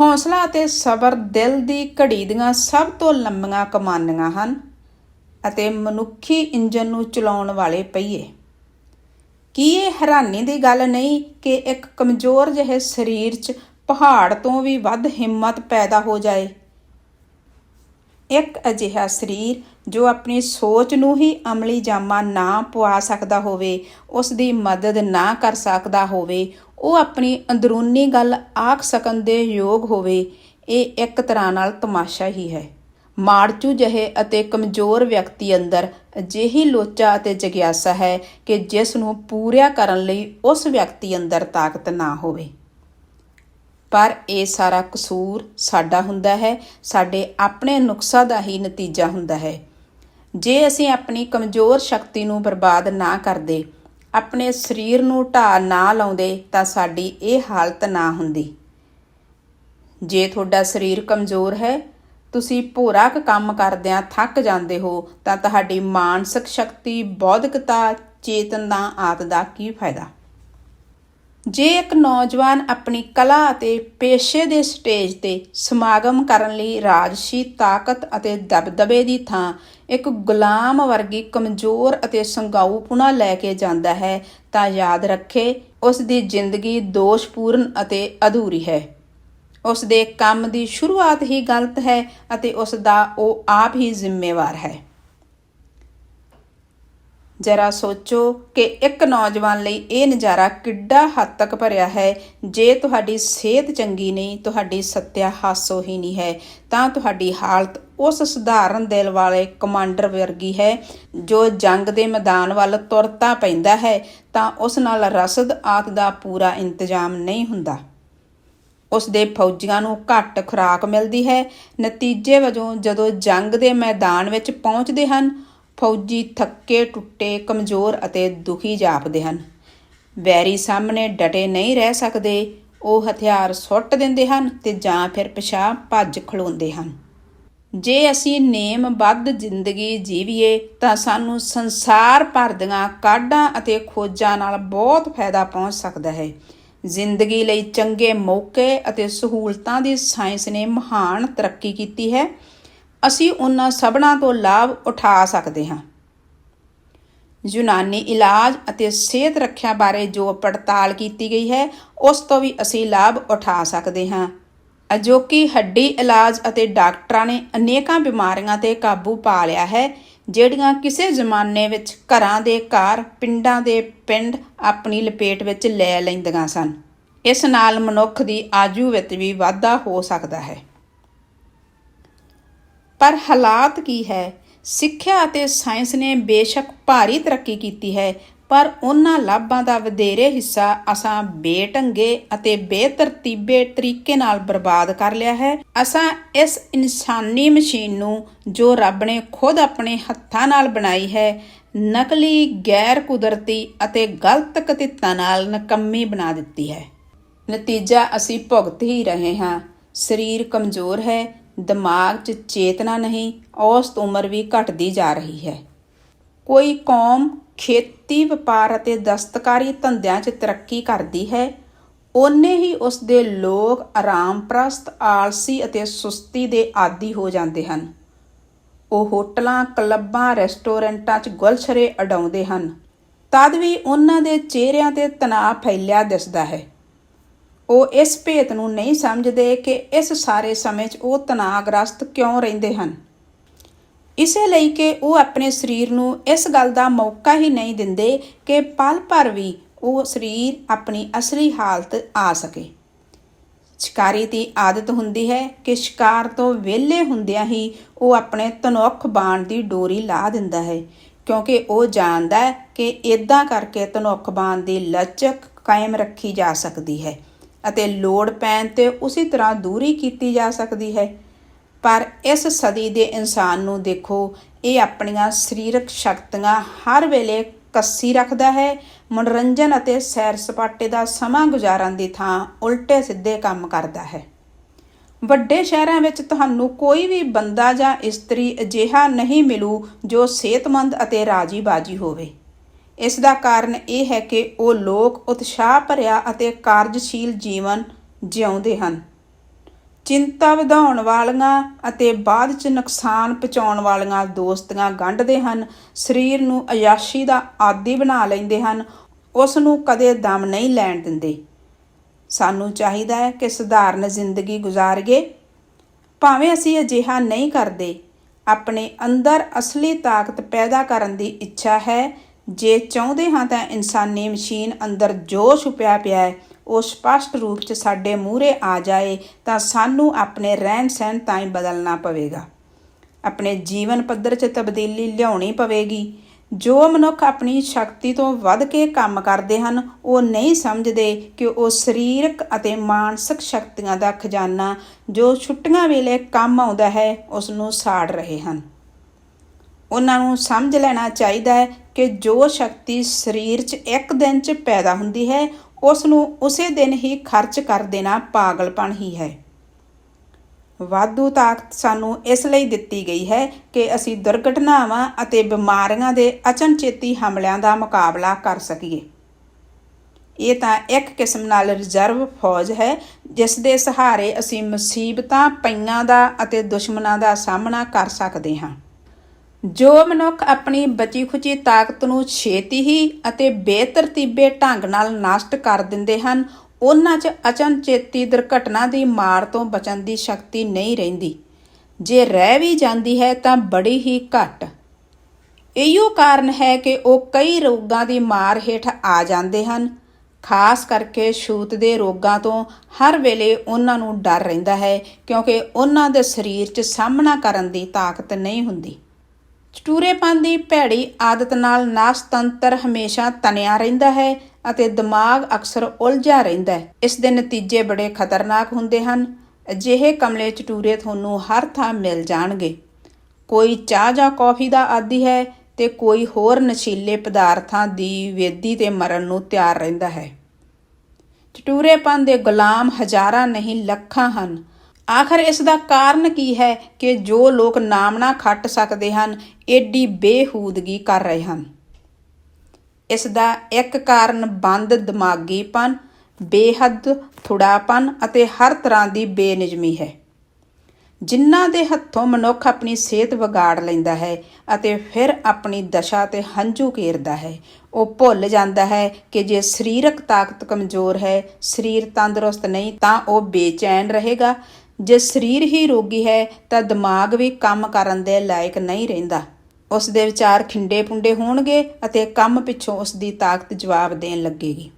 A: ਹੌਸਲਾ ਅਤੇ ਸਬਰ ਦਿਲ ਦੀ ਘੜੀ ਦੀਆਂ ਸਭ ਤੋਂ ਲੰਮੀਆਂ ਕਮਾਨੀਆਂ ਹਨ ਅਤੇ ਮਨੁੱਖੀ ਇੰਜਨ ਨੂੰ ਚਲਾਉਣ ਵਾਲੇ ਪਹੀਏ। ਕੀ ਇਹ ਹੈਰਾਨੀ ਦੀ ਗੱਲ ਨਹੀਂ ਕਿ ਇੱਕ ਕਮਜ਼ੋਰ ਜਿਹੇ ਸਰੀਰ 'ਚ ਪਹਾੜ ਤੋਂ ਵੀ ਵੱਧ ਹਿੰਮਤ ਪੈਦਾ ਹੋ ਜਾਏ? ਇੱਕ ਅਜਿਹਾ ਸਰੀਰ ਜੋ ਆਪਣੀ ਸੋਚ ਨੂੰ ਹੀ ਅਮਲੀ ਜਾਮਾ ਨਾ ਪਵਾ ਸਕਦਾ ਹੋਵੇ ਉਸ ਦੀ ਮਦਦ ਨਾ ਕਰ ਸਕਦਾ ਹੋਵੇ, ਉਹ ਆਪਣੀ ਅੰਦਰੂਨੀ ਗੱਲ ਆਖ ਸਕਣ ਦੇ ਯੋਗ ਹੋਵੇ, ਇਹ ਇੱਕ ਤਰ੍ਹਾਂ ਨਾਲ ਤਮਾਸ਼ਾ ਹੀ ਹੈ। ਮਾੜਚੂ ਜਿਹੇ ਅਤੇ ਕਮਜ਼ੋਰ ਵਿਅਕਤੀ ਅੰਦਰ ਅਜਿਹੀ ਲੋਚਾ ਅਤੇ ਜਗਿਆਸਾ ਹੈ ਕਿ ਜਿਸ ਨੂੰ ਪੂਰਿਆ ਕਰਨ ਲਈ ਉਸ ਵਿਅਕਤੀ ਅੰਦਰ ਤਾਕਤ ਨਾ ਹੋਵੇ। ਪਰ ਇਹ ਸਾਰਾ ਕਸੂਰ ਸਾਡਾ ਹੁੰਦਾ ਹੈ, ਸਾਡੇ ਆਪਣੇ ਨੁਕਸਾਂ ਦਾ ਹੀ ਨਤੀਜਾ ਹੁੰਦਾ ਹੈ। ਜੇ ਅਸੀਂ ਆਪਣੀ ਕਮਜ਼ੋਰ ਸ਼ਕਤੀ ਨੂੰ ਬਰਬਾਦ ਨਾ ਕਰਦੇ, ਆਪਣੇ ਸਰੀਰ ਨੂੰ ਢਾ ਨਾ ਲਾਉਂਦੇ, ਤਾਂ ਸਾਡੀ ਇਹ ਹਾਲਤ ਨਾ ਹੁੰਦੀ। ਜੇ ਤੁਹਾਡਾ ਸਰੀਰ ਕਮਜ਼ੋਰ ਹੈ, ਤੁਸੀਂ ਭੋਰਾ ਕੁ ਕੰਮ ਕਰਦਿਆਂ ਥੱਕ ਜਾਂਦੇ ਹੋ, ਤਾਂ ਤੁਹਾਡੀ ਮਾਨਸਿਕ ਸ਼ਕਤੀ, ਬੌਧਿਕਤਾ, ਚੇਤਨਾ ਦਾ ਆਤ ਦਾ ਕੀ ਫਾਇਦਾ? ਜੇ ਇੱਕ ਨੌਜਵਾਨ ਆਪਣੀ ਕਲਾ ਅਤੇ ਪੇਸ਼ੇ ਦੇ ਸਟੇਜ ਤੇ ਸਮਾਗਮ ਕਰਨ ਲਈ ਰਾਜਸੀ ਤਾਕਤ ਅਤੇ ਦਬਦਬੇ ਦੀ ਥਾਂ ਇੱਕ ਗੁਲਾਮ ਵਰਗੀ ਕਮਜ਼ੋਰ ਅਤੇ ਸੰਗਾਊਪੁਣਾ ਲੈ ਕੇ ਜਾਂਦਾ ਹੈ, ਤਾਂ ਯਾਦ ਰੱਖੇ, ਉਸ ਦੀ ਜ਼ਿੰਦਗੀ ਦੋਸ਼ਪੂਰਨ ਅਤੇ ਅਧੂਰੀ ਹੈ। ਉਸ ਦੇ ਕੰਮ ਦੀ ਸ਼ੁਰੂਆਤ ਹੀ ਗਲਤ ਹੈ ਅਤੇ ਉਸ ਦਾ ਉਹ ਆਪ ਹੀ ਜ਼ਿੰਮੇਵਾਰ ਹੈ। ਜਰਾ ਸੋਚੋ ਕਿ ਇੱਕ ਨੌਜਵਾਨ ਲਈ ਇਹ ਨਜ਼ਾਰਾ ਕਿੱਡਾ ਹੱਦ ਤੱਕ ਭਰਿਆ ਹੈ। ਜੇ ਤੁਹਾਡੀ ਸਿਹਤ ਚੰਗੀ ਨਹੀਂ, ਤੁਹਾਡੀ ਸੱਤਿਆ ਹਾਸੋ ਹੀ ਨਹੀਂ ਹੈ। ਤਾਂ ਤੁਹਾਡੀ ਹਾਲਤ ਉਸ ਸਧਾਰਨ ਦਿਲ ਵਾਲੇ ਕਮਾਂਡਰ ਵਰਗੀ ਹੈ, ਜੋ ਜੰਗ ਦੇ ਮੈਦਾਨ ਵੱਲ ਤੁਰਤਾ ਪੈਂਦਾ ਹੈ, ਤਾਂ ਉਸ ਨਾਲ ਰਸਦ ਆਤ ਦਾ ਪੂਰਾ ਇੰਤਜ਼ਾਮ ਨਹੀਂ ਹੁੰਦਾ। ਉਸ ਦੇ ਫੌਜੀਆਂ ਨੂੰ ਘੱਟ ਖੁਰਾਕ ਮਿਲਦੀ ਹੈ। ਨਤੀਜੇ ਵਜੋਂ ਜਦੋਂ ਜੰਗ ਦੇ ਮੈਦਾਨ ਵਿੱਚ ਪਹੁੰਚਦੇ ਹਨ ਫੌਜੀ ਥੱਕੇ, ਟੁੱਟੇ, ਕਮਜ਼ੋਰ ਅਤੇ ਦੁਖੀ ਜਾਪਦੇ ਹਨ। ਵੈਰੀ ਸਾਹਮਣੇ ਡਟੇ ਨਹੀਂ ਰਹਿ ਸਕਦੇ, ਉਹ ਹਥਿਆਰ ਸੁੱਟ ਦਿੰਦੇ ਹਨ ਤੇ ਜਾਂ ਫਿਰ ਪਿਛਾਂ ਭੱਜ ਖਲੋਂਦੇ ਹਨ। ਜੇ ਅਸੀਂ ਨੇਮਬੱਧ ਜ਼ਿੰਦਗੀ ਜੀਵੀਏ, ਤਾਂ ਸਾਨੂੰ ਸੰਸਾਰ ਭਰ ਦੀਆਂ ਕਾਢਾਂ ਅਤੇ ਖੋਜਾਂ ਨਾਲ ਬਹੁਤ ਫਾਇਦਾ ਪਹੁੰਚ ਸਕਦਾ ਹੈ। ਜ਼ਿੰਦਗੀ ਲਈ ਚੰਗੇ ਮੌਕੇ ਅਤੇ ਸਹੂਲਤਾਂ ਦੀ ਸਾਇੰਸ ਨੇ ਮਹਾਨ ਤਰੱਕੀ ਕੀਤੀ ਹੈ। ਅਸੀਂ ਉਹਨਾਂ ਸਭਨਾਂ ਤੋਂ ਲਾਭ ਉਠਾ ਸਕਦੇ ਹਾਂ। ਯੂਨਾਨੀ ਇਲਾਜ ਅਤੇ ਸਿਹਤ ਰੱਖਿਆ ਬਾਰੇ ਜੋ ਪੜਤਾਲ ਕੀਤੀ ਗਈ ਹੈ, ਉਸ ਤੋਂ ਵੀ ਅਸੀਂ ਲਾਭ ਉਠਾ ਸਕਦੇ ਹਾਂ। ਅਜੋਕੀ ਹੱਡੀ ਇਲਾਜ ਅਤੇ ਡਾਕਟਰਾਂ ਨੇ ਅਨੇਕਾਂ ਬਿਮਾਰੀਆਂ ਤੇ ਕਾਬੂ ਪਾ ਲਿਆ ਹੈ, ਜਿਹੜੀਆਂ ਕਿਸੇ ਜ਼ਮਾਨੇ ਵਿੱਚ ਘਰਾਂ ਦੇ ਘਰ, ਪਿੰਡਾਂ ਦੇ ਪਿੰਡ ਆਪਣੀ ਲਪੇਟ ਵਿੱਚ ਲੈ ਲੈਂਦੀਆਂ ਸਨ। ਇਸ ਨਾਲ ਮਨੁੱਖ ਦੀ ਆਜੂ ਵਿੱਚ ਵੀ ਵਾਧਾ ਹੋ ਸਕਦਾ ਹੈ। ਪਰ ਹਾਲਾਤ ਕੀ ਹੈ? ਸਿੱਖਿਆ ਅਤੇ ਸਾਇੰਸ ਨੇ ਬੇਸ਼ੱਕ ਭਾਰੀ ਤਰੱਕੀ ਕੀਤੀ ਹੈ, ਪਰ ਉਹਨਾਂ ਲਾਭਾਂ ਦਾ ਵਧੇਰੇ ਹਿੱਸਾ ਅਸਾਂ ਬੇਟੰਗੇ ਅਤੇ ਬੇਤਰਤੀਬੇ ਤਰੀਕੇ ਨਾਲ ਬਰਬਾਦ ਕਰ ਲਿਆ ਹੈ। ਅਸਾਂ ਇਸ ਇਨਸਾਨੀ ਮਸ਼ੀਨ ਨੂੰ ਜੋ ਰੱਬ ਨੇ ਖੁਦ ਆਪਣੇ ਹੱਥਾਂ ਨਾਲ ਬਣਾਈ ਹੈ, ਨਕਲੀ, ਗੈਰ ਕੁਦਰਤੀ ਅਤੇ ਗਲਤ ਕਤਿੱਤਾਂ ਨਾਲ ਨਕੰਮੀ ਬਣਾ ਦਿੱਤੀ ਹੈ। ਨਤੀਜਾ ਅਸੀਂ ਭੁਗਤ ਹੀ ਰਹੇ ਹਾਂ। ਸਰੀਰ ਕਮਜ਼ੋਰ ਹੈ ਦਿਮਾਗ 'ਚ ਚੇਤਨਾ ਨਹੀਂ ਔਸਤ ਉਮਰ ਵੀ ਘਟਦੀ ਜਾ ਰਹੀ ਹੈ। ਕੋਈ ਕੌਮ ਖੇਤੀ, ਵਪਾਰ ਅਤੇ ਦਸਤਕਾਰੀ ਧੰਦਿਆਂ 'ਚ ਤਰੱਕੀ ਕਰਦੀ ਹੈ, ਓਨੇ ਹੀ ਉਸ ਦੇ ਲੋਕ ਆਰਾਮ ਪ੍ਰਸਤ ਆਲਸੀ ਅਤੇ ਸੁਸਤੀ ਦੇ ਆਦੀ ਹੋ ਜਾਂਦੇ ਹਨ। ਉਹ ਹੋਟਲਾਂ, ਕਲੱਬਾਂ, ਰੈਸਟੋਰੈਂਟਾਂ 'ਚ ਗੁਲਛਰੇ ਅਡਾਉਂਦੇ ਹਨ। ਤਦ ਵੀ ਉਹਨਾਂ ਦੇ ਚਿਹਰਿਆਂ ਤੇ ਤਣਾਅ ਫੈਲਿਆ ਦਿਸਦਾ ਹੈ। ਉਹ ਇਸ ਭੇਤ ਨੂੰ ਨਹੀਂ ਸਮਝਦੇ ਕਿ ਇਸ ਸਾਰੇ ਸਮੇਂ 'ਚ ਉਹ ਤਣਾਅਗ੍ਰਸਤ ਕਿਉਂ ਰਹਿੰਦੇ ਹਨ। ਇਸੇ ਲਈ ਕਿ ਉਹ ਆਪਣੇ ਸਰੀਰ ਨੂੰ ਇਸ ਗੱਲ ਦਾ ਮੌਕਾ ਹੀ ਨਹੀਂ ਦਿੰਦੇ ਕਿ ਪਲ ਭਰ ਵੀ ਉਹ ਸਰੀਰ ਆਪਣੀ ਅਸਲੀ ਹਾਲਤ ਆ ਸਕੇ। ਸ਼ਿਕਾਰੀ ਦੀ ਆਦਤ ਹੁੰਦੀ ਹੈ ਕਿ ਸ਼ਿਕਾਰ ਤੋਂ ਵਿਹਲੇ ਹੁੰਦਿਆਂ ਹੀ ਉਹ ਆਪਣੇ ਤਨੁੱਖ ਬਾਣ ਦੀ ਡੋਰੀ ਲਾ ਦਿੰਦਾ ਹੈ, ਕਿਉਂਕਿ ਉਹ ਜਾਣਦਾ ਹੈ ਕਿ ਇਦਾਂ ਕਰਕੇ ਤਨੁੱਖ ਬਾਣ ਦੀ ਲਚਕ ਕਾਇਮ ਰੱਖੀ ਜਾ ਸਕਦੀ ਹੈ। ਅਤੇ ਲੋੜ ਪੈਣ ਤੇ ਉਸੇ ਤਰ੍ਹਾਂ ਦੂਰੀ ਕੀਤੀ ਜਾ ਸਕਦੀ ਹੈ। ਪਰ ਇਸ ਸਦੀ ਦੇ ਇਨਸਾਨ ਨੂੰ ਦੇਖੋ, ਇਹ ਆਪਣੀਆਂ ਸਰੀਰਕ ਸ਼ਕਤੀਆਂ ਹਰ ਵੇਲੇ ਕੱਸੀ ਰੱਖਦਾ ਹੈ, ਮਨੋਰੰਜਨ ਅਤੇ ਸੈਰ ਸਪਾਟੇ ਦਾ ਸਮਾਂ ਗੁਜ਼ਾਰਨ ਦੀ ਥਾਂ ਉਲਟੇ ਸਿੱਧੇ ਕੰਮ ਕਰਦਾ ਹੈ। ਵੱਡੇ ਸ਼ਹਿਰਾਂ ਵਿੱਚ ਤੁਹਾਨੂੰ ਕੋਈ ਵੀ ਬੰਦਾ ਜਾਂ ਇਸਤਰੀ ਅਜਿਹਾ ਨਹੀਂ ਮਿਲੂ ਜੋ ਸਿਹਤਮੰਦ ਅਤੇ ਰਾਜੀ ਬਾਜੀ ਹੋਵੇ। ਇਸ ਦਾ ਕਾਰਨ ਇਹ ਹੈ ਕਿ ਉਹ ਲੋਕ ਉਤਸ਼ਾਹ ਭਰਿਆ ਅਤੇ ਕਾਰਜਸ਼ੀਲ ਜੀਵਨ ਜਿਉਂਦੇ ਹਨ। ਚਿੰਤਾ ਵਧਾਉਣ ਵਾਲੀਆਂ ਅਤੇ ਬਾਅਦ ਚ ਨੁਕਸਾਨ ਪਹੁੰਚਾਉਣ ਵਾਲੀਆਂ ਦੋਸਤੀਆਂ ਗੰਢਦੇ ਹਨ, ਸਰੀਰ ਨੂੰ ਅਯਾਸ਼ੀ ਦਾ ਆਦੀ ਬਣਾ ਲੈਂਦੇ ਹਨ, ਉਸ ਨੂੰ ਕਦੇ ਦਮ ਨਹੀਂ ਲੈਣ ਦਿੰਦੇ। ਸਾਨੂੰ ਚਾਹੀਦਾ ਹੈ ਕਿ ਸਧਾਰਨ ਜ਼ਿੰਦਗੀ ਗੁਜ਼ਾਰੀਏ। ਭਾਵੇਂ ਅਸੀਂ ਅਜਿਹਾ ਨਹੀਂ ਕਰਦੇ, ਆਪਣੇ ਅੰਦਰ ਅਸਲੀ ਤਾਕਤ ਪੈਦਾ ਕਰਨ ਦੀ ਇੱਛਾ ਹੈ ਜੇ ਚਾਹੁੰਦੇ ਹਾਂ ਤਾਂ ਇਨਸਾਨੀ ਮਸ਼ੀਨ ਅੰਦਰ ਜੋ ਛੁਪਿਆ ਪਿਆ ਹੈ, ਉਹ ਸਪਸ਼ਟ ਰੂਪ 'ਚ ਸਾਡੇ ਮੂਹਰੇ ਆ ਜਾਏ, ਤਾਂ ਸਾਨੂੰ ਆਪਣੇ ਰਹਿਣ ਸਹਿਣ ਤਾਂ ਹੀ ਬਦਲਣਾ ਪਵੇਗਾ। ਆਪਣੇ ਜੀਵਨ ਪੱਧਰ 'ਚ ਤਬਦੀਲੀ ਲਿਆਉਣੀ ਪਵੇਗੀ। ਜੋ ਮਨੁੱਖ ਆਪਣੀ ਸ਼ਕਤੀ ਤੋਂ ਵੱਧ ਕੇ ਕੰਮ ਕਰਦੇ ਹਨ, ਉਹ ਨਹੀਂ ਸਮਝਦੇ ਕਿ ਉਹ ਸਰੀਰਕ ਅਤੇ ਮਾਨਸਿਕ ਸ਼ਕਤੀਆਂ ਦਾ ਖਜ਼ਾਨਾ ਜੋ ਛੁੱਟੀਆਂ ਵੇਲੇ ਕੰਮ ਆਉਂਦਾ ਹੈ ਉਸ ਨੂੰ ਸਾੜ ਰਹੇ ਹਨ। ਉਹਨਾਂ ਨੂੰ ਸਮਝ ਲੈਣਾ ਚਾਹੀਦਾ ਹੈ ਕਿ ਜੋ ਸ਼ਕਤੀ ਸਰੀਰ 'ਚ ਇੱਕ ਦਿਨ 'ਚ ਪੈਦਾ ਹੁੰਦੀ ਹੈ, ਉਸ ਨੂੰ ਉਸੇ ਦਿਨ ਹੀ ਖਰਚ ਕਰ ਦੇਣਾ ਪਾਗਲਪਣ ਹੀ ਹੈ। ਵਾਧੂ ਤਾਕਤ ਸਾਨੂੰ ਇਸ ਲਈ ਦਿੱਤੀ ਗਈ ਹੈ ਕਿ ਅਸੀਂ ਦੁਰਘਟਨਾਵਾਂ ਅਤੇ ਬਿਮਾਰੀਆਂ ਦੇ ਅਚਨਚੇਤੀ ਹਮਲਿਆਂ ਦਾ ਮੁਕਾਬਲਾ ਕਰ ਸਕੀਏ। ਇਹ ਤਾਂ ਇੱਕ ਕਿਸਮ ਨਾਲ ਰਿਜ਼ਰਵ ਫੌਜ ਹੈ, ਜਿਸ ਦੇ ਸਹਾਰੇ ਅਸੀਂ ਮੁਸੀਬਤਾਂ, ਪਈਆਂ ਦਾ ਅਤੇ ਦੁਸ਼ਮਣਾਂ ਦਾ ਸਾਹਮਣਾ ਕਰ ਸਕਦੇ ਹਾਂ। ਜੋ ਮਨੁੱਖ ਆਪਣੀ ਬਚੀ ਖੁਚੀ ਤਾਕਤ ਨੂੰ ਛੇਤੀ ਹੀ ਅਤੇ ਬੇਤਰਤੀਬੇ ਢੰਗ ਨਾਲ ਨਸ਼ਟ ਕਰ ਦਿੰਦੇ ਹਨ, ਉਹਨਾਂ 'ਚ ਅਚਨਚੇਤੀ ਦੁਰਘਟਨਾ ਦੀ ਮਾਰ ਤੋਂ ਬਚਣ ਦੀ ਸ਼ਕਤੀ ਨਹੀਂ ਰਹਿੰਦੀ। ਜੇ ਰਹਿ ਵੀ ਜਾਂਦੀ ਹੈ ਤਾਂ ਬੜੀ ਹੀ ਘੱਟ। ਇਹੋ ਕਾਰਨ ਹੈ ਕਿ ਉਹ ਕਈ ਰੋਗਾਂ ਦੀ ਮਾਰ ਹੇਠ ਆ ਜਾਂਦੇ ਹਨ। ਖਾਸ ਕਰਕੇ ਛੂਤ ਦੇ ਰੋਗਾਂ ਤੋਂ ਹਰ ਵੇਲੇ ਉਹਨਾਂ ਨੂੰ ਡਰ ਰਹਿੰਦਾ ਹੈ, ਕਿਉਂਕਿ ਉਹਨਾਂ ਦੇ ਸਰੀਰ 'ਚ ਸਾਹਮਣਾ ਕਰਨ ਦੀ ਤਾਕਤ ਨਹੀਂ ਹੁੰਦੀ। ਚਟੂਰੇਪਨ ਦੀ ਭੈੜੀ ਆਦਤ ਨਾਲ ਨਾਸਤੰਤਰ ਹਮੇਸ਼ਾ ਤਣਿਆ ਰਹਿੰਦਾ ਹੈ ਅਤੇ ਦਿਮਾਗ ਅਕਸਰ ਉਲਝਿਆ ਰਹਿੰਦਾ ਹੈ। ਇਸ ਦੇ ਨਤੀਜੇ ਬੜੇ ਖਤਰਨਾਕ ਹੁੰਦੇ ਹਨ। ਅਜਿਹੇ ਕਮਲੇ ਚਟੂਰੇ ਤੁਹਾਨੂੰ ਹਰ ਥਾਂ ਮਿਲ ਜਾਣਗੇ। ਕੋਈ ਚਾਹ ਜਾਂ ਕੌਫੀ ਦਾ ਆਦੀ ਹੈ ਤੇ ਕੋਈ ਹੋਰ ਨਸ਼ੀਲੇ ਪਦਾਰਥਾਂ ਦੀ ਵੇਦੀ ਤੇ ਮਰਨ ਨੂੰ ਤਿਆਰ ਰਹਿੰਦਾ ਹੈ। ਚਟੂਰੇਪਨ ਦੇ ਗੁਲਾਮ ਹਜ਼ਾਰਾਂ ਨਹੀਂ ਲੱਖਾਂ ਹਨ। ਆਖਰ ਇਸ ਦਾ ਕਾਰਨ ਕੀ ਹੈ ਕਿ ਜੋ ਲੋਕ ਨਾਮਣਾ ਖੱਟ ਸਕਦੇ ਹਨ, ਏਡੀ ਬੇਹੂਦਗੀ ਕਰ ਰਹੇ ਹਨ। ਇਸ ਦਾ ਇੱਕ ਕਾਰਨ ਬੰਦ ਦਿਮਾਗੀਪਨ, ਬੇਹੱਦ ਥੁੜਾਪਨ ਅਤੇ ਹਰ ਤਰ੍ਹਾਂ ਦੀ ਬੇਨਿਜਮੀ ਹੈ। ਜਿਨ੍ਹਾਂ ਦੇ ਹੱਥੋਂ ਮਨੁੱਖ ਆਪਣੀ ਸਿਹਤ ਵਿਗਾੜ ਲੈਂਦਾ ਹੈ ਅਤੇ ਫਿਰ ਆਪਣੀ ਦਸ਼ਾ ਤੇ ਹੰਝੂ ਘੇਰਦਾ ਹੈ, ਉਹ ਭੁੱਲ ਜਾਂਦਾ ਹੈ ਕਿ ਜੇ ਸਰੀਰਕ ਤਾਕਤ ਕਮਜ਼ੋਰ ਹੈ, ਸਰੀਰ ਤੰਦਰੁਸਤ ਨਹੀਂ ਤਾਂ ਉਹ ਬੇਚੈਨ ਰਹੇਗਾ ਜੇ ਸਰੀਰ ਹੀ ਰੋਗੀ ਹੈ, ਤਾਂ ਦਿਮਾਗ ਵੀ ਕੰਮ ਕਰਨ ਦੇ ਲਾਇਕ ਨਹੀਂ ਰਹਿੰਦਾ। ਉਸ ਦੇ ਵਿਚਾਰ ਖਿੰਡੇ ਪੁੰਡੇ ਹੋਣਗੇ ਅਤੇ ਕੰਮ ਪਿੱਛੋਂ ਉਸ ਦੀ ਤਾਕਤ ਜਵਾਬ ਦੇਣ ਲੱਗੇਗੀ।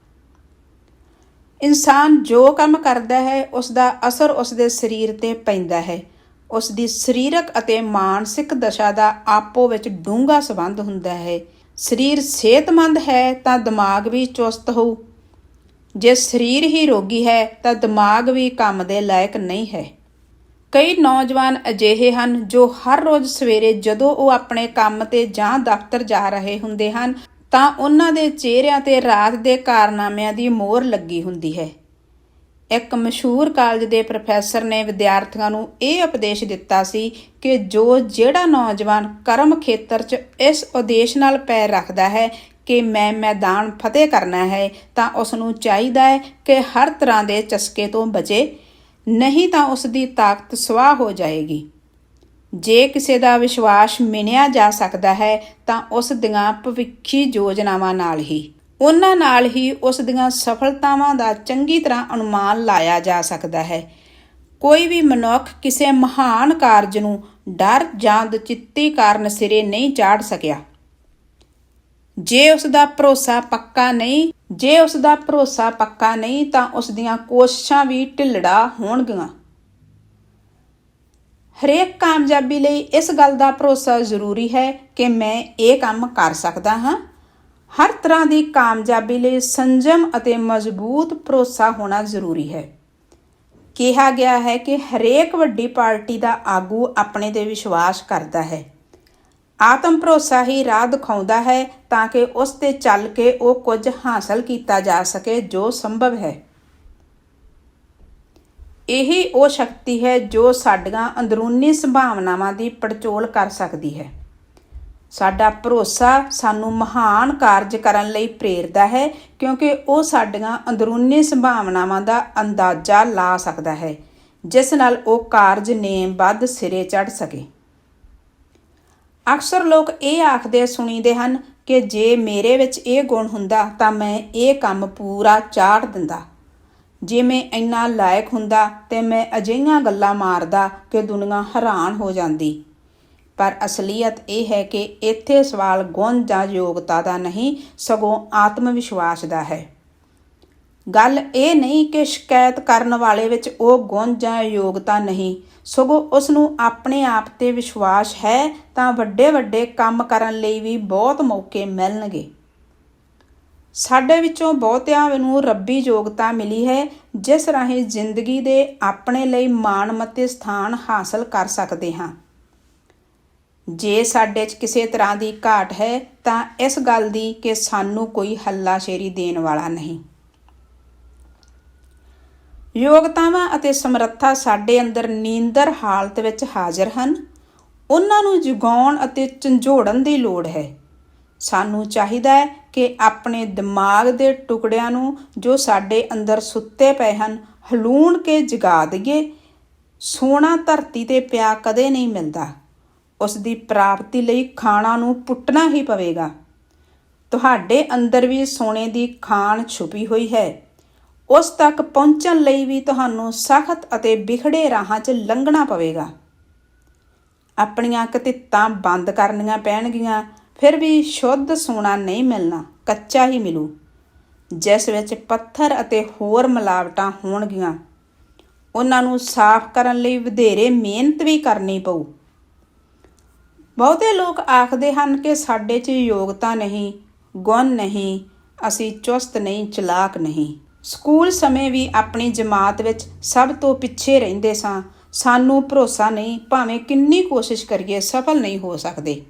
A: ਇਨਸਾਨ ਜੋ ਕੰਮ ਕਰਦਾ ਹੈ, ਉਸ ਦਾ ਅਸਰ ਉਸ ਦੇ ਸਰੀਰ ਤੇ ਪੈਂਦਾ ਹੈ। ਉਸ ਦੀ ਸਰੀਰਕ ਅਤੇ ਮਾਨਸਿਕ ਦਸ਼ਾ ਦਾ ਆਪੋ ਵਿੱਚ ਡੂੰਘਾ ਸੰਬੰਧ ਹੁੰਦਾ ਹੈ। ਸਰੀਰ ਸਿਹਤਮੰਦ ਹੈ, ਤਾਂ ਦਿਮਾਗ ਵੀ ਚੁਸਤ ਹੋਊ। ਜੇ ਸਰੀਰ ਹੀ ਰੋਗੀ ਹੈ, ਤਾਂ ਦਿਮਾਗ ਵੀ ਕੰਮ ਦੇ ਲਾਇਕ ਨਹੀਂ ਹੈ। ਕਈ ਨੌਜਵਾਨ ਅਜਿਹੇ ਹਨ ਜੋ ਹਰ ਰੋਜ਼ ਸਵੇਰੇ ਜਦੋਂ ਉਹ ਆਪਣੇ ਕੰਮ ਤੇ ਜਾਂ ਦਫ਼ਤਰ ਜਾ ਰਹੇ ਹੁੰਦੇ ਹਨ, ਤਾਂ ਉਹਨਾਂ ਦੇ ਚਿਹਰਿਆਂ ਤੇ ਰਾਤ ਦੇ ਕਾਰਨਾਮਿਆਂ ਦੀ ਮੋਹਰ ਲੱਗੀ ਹੁੰਦੀ ਹੈ। ਇੱਕ ਮਸ਼ਹੂਰ ਕਾਲਜ ਦੇ ਪ੍ਰੋਫੈਸਰ ਨੇ ਵਿਦਿਆਰਥੀਆਂ ਨੂੰ ਇਹ ਉਪਦੇਸ਼ ਦਿੱਤਾ ਸੀ ਕਿ ਜੋ ਜਿਹੜਾ ਨੌਜਵਾਨ ਕਰਮ ਖੇਤਰ 'ਚ ਇਸ ਉਦੇਸ਼ ਨਾਲ ਪੈਰ ਰੱਖਦਾ ਹੈ ਕਿ ਮੈਂ ਮੈਦਾਨ ਫਤਿਹ ਕਰਨਾ ਹੈ, ਤਾਂ ਉਸ ਨੂੰ ਚਾਹੀਦਾ ਹੈ ਕਿ ਹਰ ਤਰ੍ਹਾਂ ਦੇ ਚਸਕੇ ਤੋਂ ਬਚੇ। ਨਹੀਂ ਤਾਂ ਉਸ ਦੀ ਤਾਕਤ ਸਵਾਹ ਹੋ ਜਾਏਗੀ। ਜੇ ਕਿਸੇ ਦਾ ਵਿਸ਼ਵਾਸ ਮਿਣਿਆ ਜਾ ਸਕਦਾ ਹੈ, ਤਾਂ ਉਸ ਦੀਆਂ ਭਵਿੱਖੀ ਯੋਜਨਾਵਾਂ ਨਾਲ ਹੀ। ਉਹਨਾਂ ਨਾਲ ਹੀ ਉਸ ਦੀਆਂ ਸਫਲਤਾਵਾਂ ਦਾ ਚੰਗੀ ਤਰ੍ਹਾਂ ਅਨੁਮਾਨ ਲਾਇਆ ਜਾ ਸਕਦਾ ਹੈ। ਕੋਈ ਵੀ ਮਨੁੱਖ ਕਿਸੇ ਮਹਾਨ ਕਾਰਜ ਨੂੰ ਡਰ ਜਾਂ ਦੁਚਿੱਤੀ ਕਾਰਨ ਸਿਰੇ ਨਹੀਂ ਚਾੜ ਸਕਿਆ। ਜੇ ਉਸ ਦਾ ਭਰੋਸਾ ਪੱਕਾ ਨਹੀਂ, ਜੇ ਉਸ ਦਾ ਭਰੋਸਾ ਪੱਕਾ ਨਹੀਂ ਤਾਂ ਉਸ ਦੀਆਂ ਕੋਸ਼ਿਸ਼ਾਂ ਵੀ ਢਿੱਲੜਾ ਹੋਣਗੀਆਂ। ਹਰੇਕ ਕਾਮਯਾਬੀ ਲਈ ਇਸ ਗੱਲ ਦਾ ਭਰੋਸਾ ਜ਼ਰੂਰੀ ਹੈ ਕਿ ਮੈਂ ਇਹ ਕੰਮ ਕਰ ਸਕਦਾ ਹਾਂ। ਹਰ ਤਰ੍ਹਾਂ ਦੀ ਕਾਮਯਾਬੀ ਲਈ ਸੰਜਮ ਅਤੇ ਮਜ਼ਬੂਤ ਭਰੋਸਾ ਹੋਣਾ ਜ਼ਰੂਰੀ ਹੈ। ਕਿਹਾ ਗਿਆ ਹੈ ਕਿ ਹਰੇਕ ਵੱਡੀ ਪਾਰਟੀ ਦਾ ਆਗੂ ਆਪਣੇ ਤੇ ਵਿਸ਼ਵਾਸ ਕਰਦਾ ਹੈ। ਆਤਮ ਭਰੋਸਾ ਹੀ ਰਾਹ ਦਿਖਾਉਂਦਾ ਹੈ ਤਾਂ ਕਿ ਉਸ ਤੇ ਚੱਲ ਕੇ ਉਹ ਕੁਝ ਹਾਸਲ ਕੀਤਾ ਜਾ ਸਕੇ ਜੋ ਸੰਭਵ ਹੈ। ਇਹੀ ਉਹ ਸ਼ਕਤੀ ਹੈ ਜੋ ਸਾਡੀਆਂ ਅੰਦਰੂਨੀ ਸੰਭਾਵਨਾਵਾਂ ਦੀ ਪੜਚੋਲ ਕਰ ਸਕਦੀ ਹੈ। ਸਾਡਾ ਭਰੋਸਾ ਸਾਨੂੰ ਮਹਾਨ ਕਾਰਜ ਕਰਨ ਲਈ ਪ੍ਰੇਰਦਾ ਹੈ ਕਿਉਂਕਿ ਉਹ ਸਾਡੀਆਂ ਅੰਦਰੂਨੀ ਸੰਭਾਵਨਾਵਾਂ ਦਾ ਅੰਦਾਜ਼ਾ ਲਾ ਸਕਦਾ ਹੈ, ਜਿਸ ਨਾਲ ਉਹ ਕਾਰਜ ਨੇਮਬੱਧ ਸਿਰੇ ਚੜ ਸਕੇ। ਅਕਸਰ ਲੋਕ ਇਹ ਆਖਦੇ ਸੁਣੀਦੇ ਹਨ ਕਿ ਜੇ ਮੇਰੇ ਵਿੱਚ ਇਹ ਗੁਣ ਹੁੰਦਾ ਤਾਂ ਮੈਂ ਇਹ ਕੰਮ ਪੂਰਾ ਚਾੜ ਦਿੰਦਾ। ਜੇ ਮੈਂ ਇੰਨਾ ਲਾਇਕ ਹੁੰਦਾ ਤੇ ਮੈਂ ਅਜਿਹੀਆਂ ਗੱਲਾਂ ਮਾਰਦਾ ਕਿ ਦੁਨੀਆ ਹੈਰਾਨ ਹੋ ਜਾਂਦੀ। ਪਰ ਅਸਲੀਅਤ ਇਹ ਹੈ ਕਿ ਇੱਥੇ ਸਵਾਲ ਗੁਣ ਜਾਂ ਯੋਗਤਾ ਦਾ ਨਹੀਂ, ਸਗੋਂ ਆਤਮ ਵਿਸ਼ਵਾਸ ਦਾ ਹੈ। ਗੱਲ ਇਹ ਨਹੀਂ ਕਿ ਸ਼ਿਕਾਇਤ ਕਰਨ ਵਾਲੇ ਵਿੱਚ ਉਹ ਗੁਣ ਜਾਂ ਯੋਗਤਾ ਨਹੀਂ। ਸਗੋਂ ਉਸ ਨੂੰ ਆਪਣੇ ਆਪ ਤੇ ਵਿਸ਼ਵਾਸ ਹੈ ਤਾਂ ਵੱਡੇ ਵੱਡੇ ਕੰਮ ਕਰਨ ਲਈ ਵੀ ਬਹੁਤ ਮੌਕੇ ਮਿਲਣਗੇ। ਸਾਡੇ ਵਿੱਚੋਂ ਬਹੁਤਿਆਂ ਨੂੰ ਰੱਬੀ ਯੋਗਤਾ ਮਿਲੀ ਹੈ, ਜਿਸ ਰਾਹੀਂ ਜ਼ਿੰਦਗੀ ਦੇ ਆਪਣੇ ਲਈ ਮਾਣਮੱਤੇ ਸਥਾਨ ਹਾਸਲ ਕਰ ਸਕਦੇ ਹਾਂ। ਜੇ ਸਾਡੇ 'ਚ ਕਿਸੇ ਤਰ੍ਹਾਂ ਦੀ ਘਾਟ ਹੈ, ਤਾਂ ਇਸ ਗੱਲ ਦੀ ਕਿ ਸਾਨੂੰ ਕੋਈ ਹੱਲਾਸ਼ੇਰੀ ਦੇਣ ਵਾਲਾ ਨਹੀਂ। ਯੋਗਤਾਵਾਂ ਅਤੇ ਸਮਰੱਥਾ ਸਾਡੇ ਅੰਦਰ ਨੀਂਦਰ ਹਾਲਤ ਵਿੱਚ ਹਾਜ਼ਰ ਹਨ। ਉਹਨਾਂ ਨੂੰ ਜਗਾਉਣ ਅਤੇ ਝੰਜੋੜਨ ਦੀ ਲੋੜ ਹੈ। ਸਾਨੂੰ ਚਾਹੀਦਾ ਹੈ ਕਿ ਆਪਣੇ ਦਿਮਾਗ ਦੇ ਟੁਕੜਿਆਂ ਨੂੰ ਜੋ ਸਾਡੇ ਅੰਦਰ ਸੁੱਤੇ ਪਏ ਹਨ, ਹਲੂਣ ਕੇ ਜਗਾ ਦਈਏ। ਸੋਨਾ ਧਰਤੀ ਤੇ ਪਿਆ ਕਦੇ ਨਹੀਂ ਮਿਲਦਾ। ਉਸ ਦੀ ਪ੍ਰਾਪਤੀ ਲਈ ਖਾਣਾ ਨੂੰ ਪੁੱਟਣਾ ਹੀ ਪਵੇਗਾ। ਤੁਹਾਡੇ ਅੰਦਰ ਵੀ ਸੋਨੇ ਦੀ ਖਾਣ ਛੁਪੀ ਹੋਈ ਹੈ। ਉਸ ਤੱਕ ਪਹੁੰਚਣ ਲਈ ਵੀ ਤੁਹਾਨੂੰ ਸਖਤ ਅਤੇ ਵਿਖੜੇ ਰਾਹਾਂ 'ਚ ਲੰਘਣਾ ਪਵੇਗਾ। ਆਪਣੀਆਂ ਕਤਿੱਤਾਂ ਬੰਦ ਕਰਨੀਆਂ ਪੈਣਗੀਆਂ, ਫਿਰ ਵੀ ਸ਼ੁੱਧ ਸੋਨਾ ਨਹੀਂ ਮਿਲਣਾ, ਕੱਚਾ ਹੀ ਮਿਲੂ। ਜਿਸ ਵਿੱਚ ਪੱਥਰ ਅਤੇ ਹੋਰ ਮਿਲਾਵਟਾਂ ਹੋਣਗੀਆਂ, ਉਹਨਾਂ ਨੂੰ ਸਾਫ਼ ਕਰਨ ਲਈ ਵਧੇਰੇ ਮਿਹਨਤ ਵੀ ਕਰਨੀ ਪਊ। ਬਹੁਤੇ ਲੋਕ ਆਖਦੇ ਹਨ ਕਿ ਸਾਡੇ 'ਚ ਯੋਗਤਾ ਨਹੀਂ, ਗੁਣ ਨਹੀਂ, ਅਸੀਂ ਚੁਸਤ ਨਹੀਂ, ਚਲਾਕ ਨਹੀਂ। ਸਕੂਲ ਸਮੇਂ ਵੀ ਆਪਣੀ ਜਮਾਤ ਵਿੱਚ ਸਭ ਤੋਂ ਪਿੱਛੇ ਰਹਿੰਦੇ ਸਾਂ। ਸਾਨੂੰ ਭਰੋਸਾ ਨਹੀਂ, ਭਾਵੇਂ ਕਿੰਨੀ ਕੋਸ਼ਿਸ਼ ਕਰੀਏ, ਸਫਲ ਨਹੀਂ ਹੋ ਸਕਦੇ।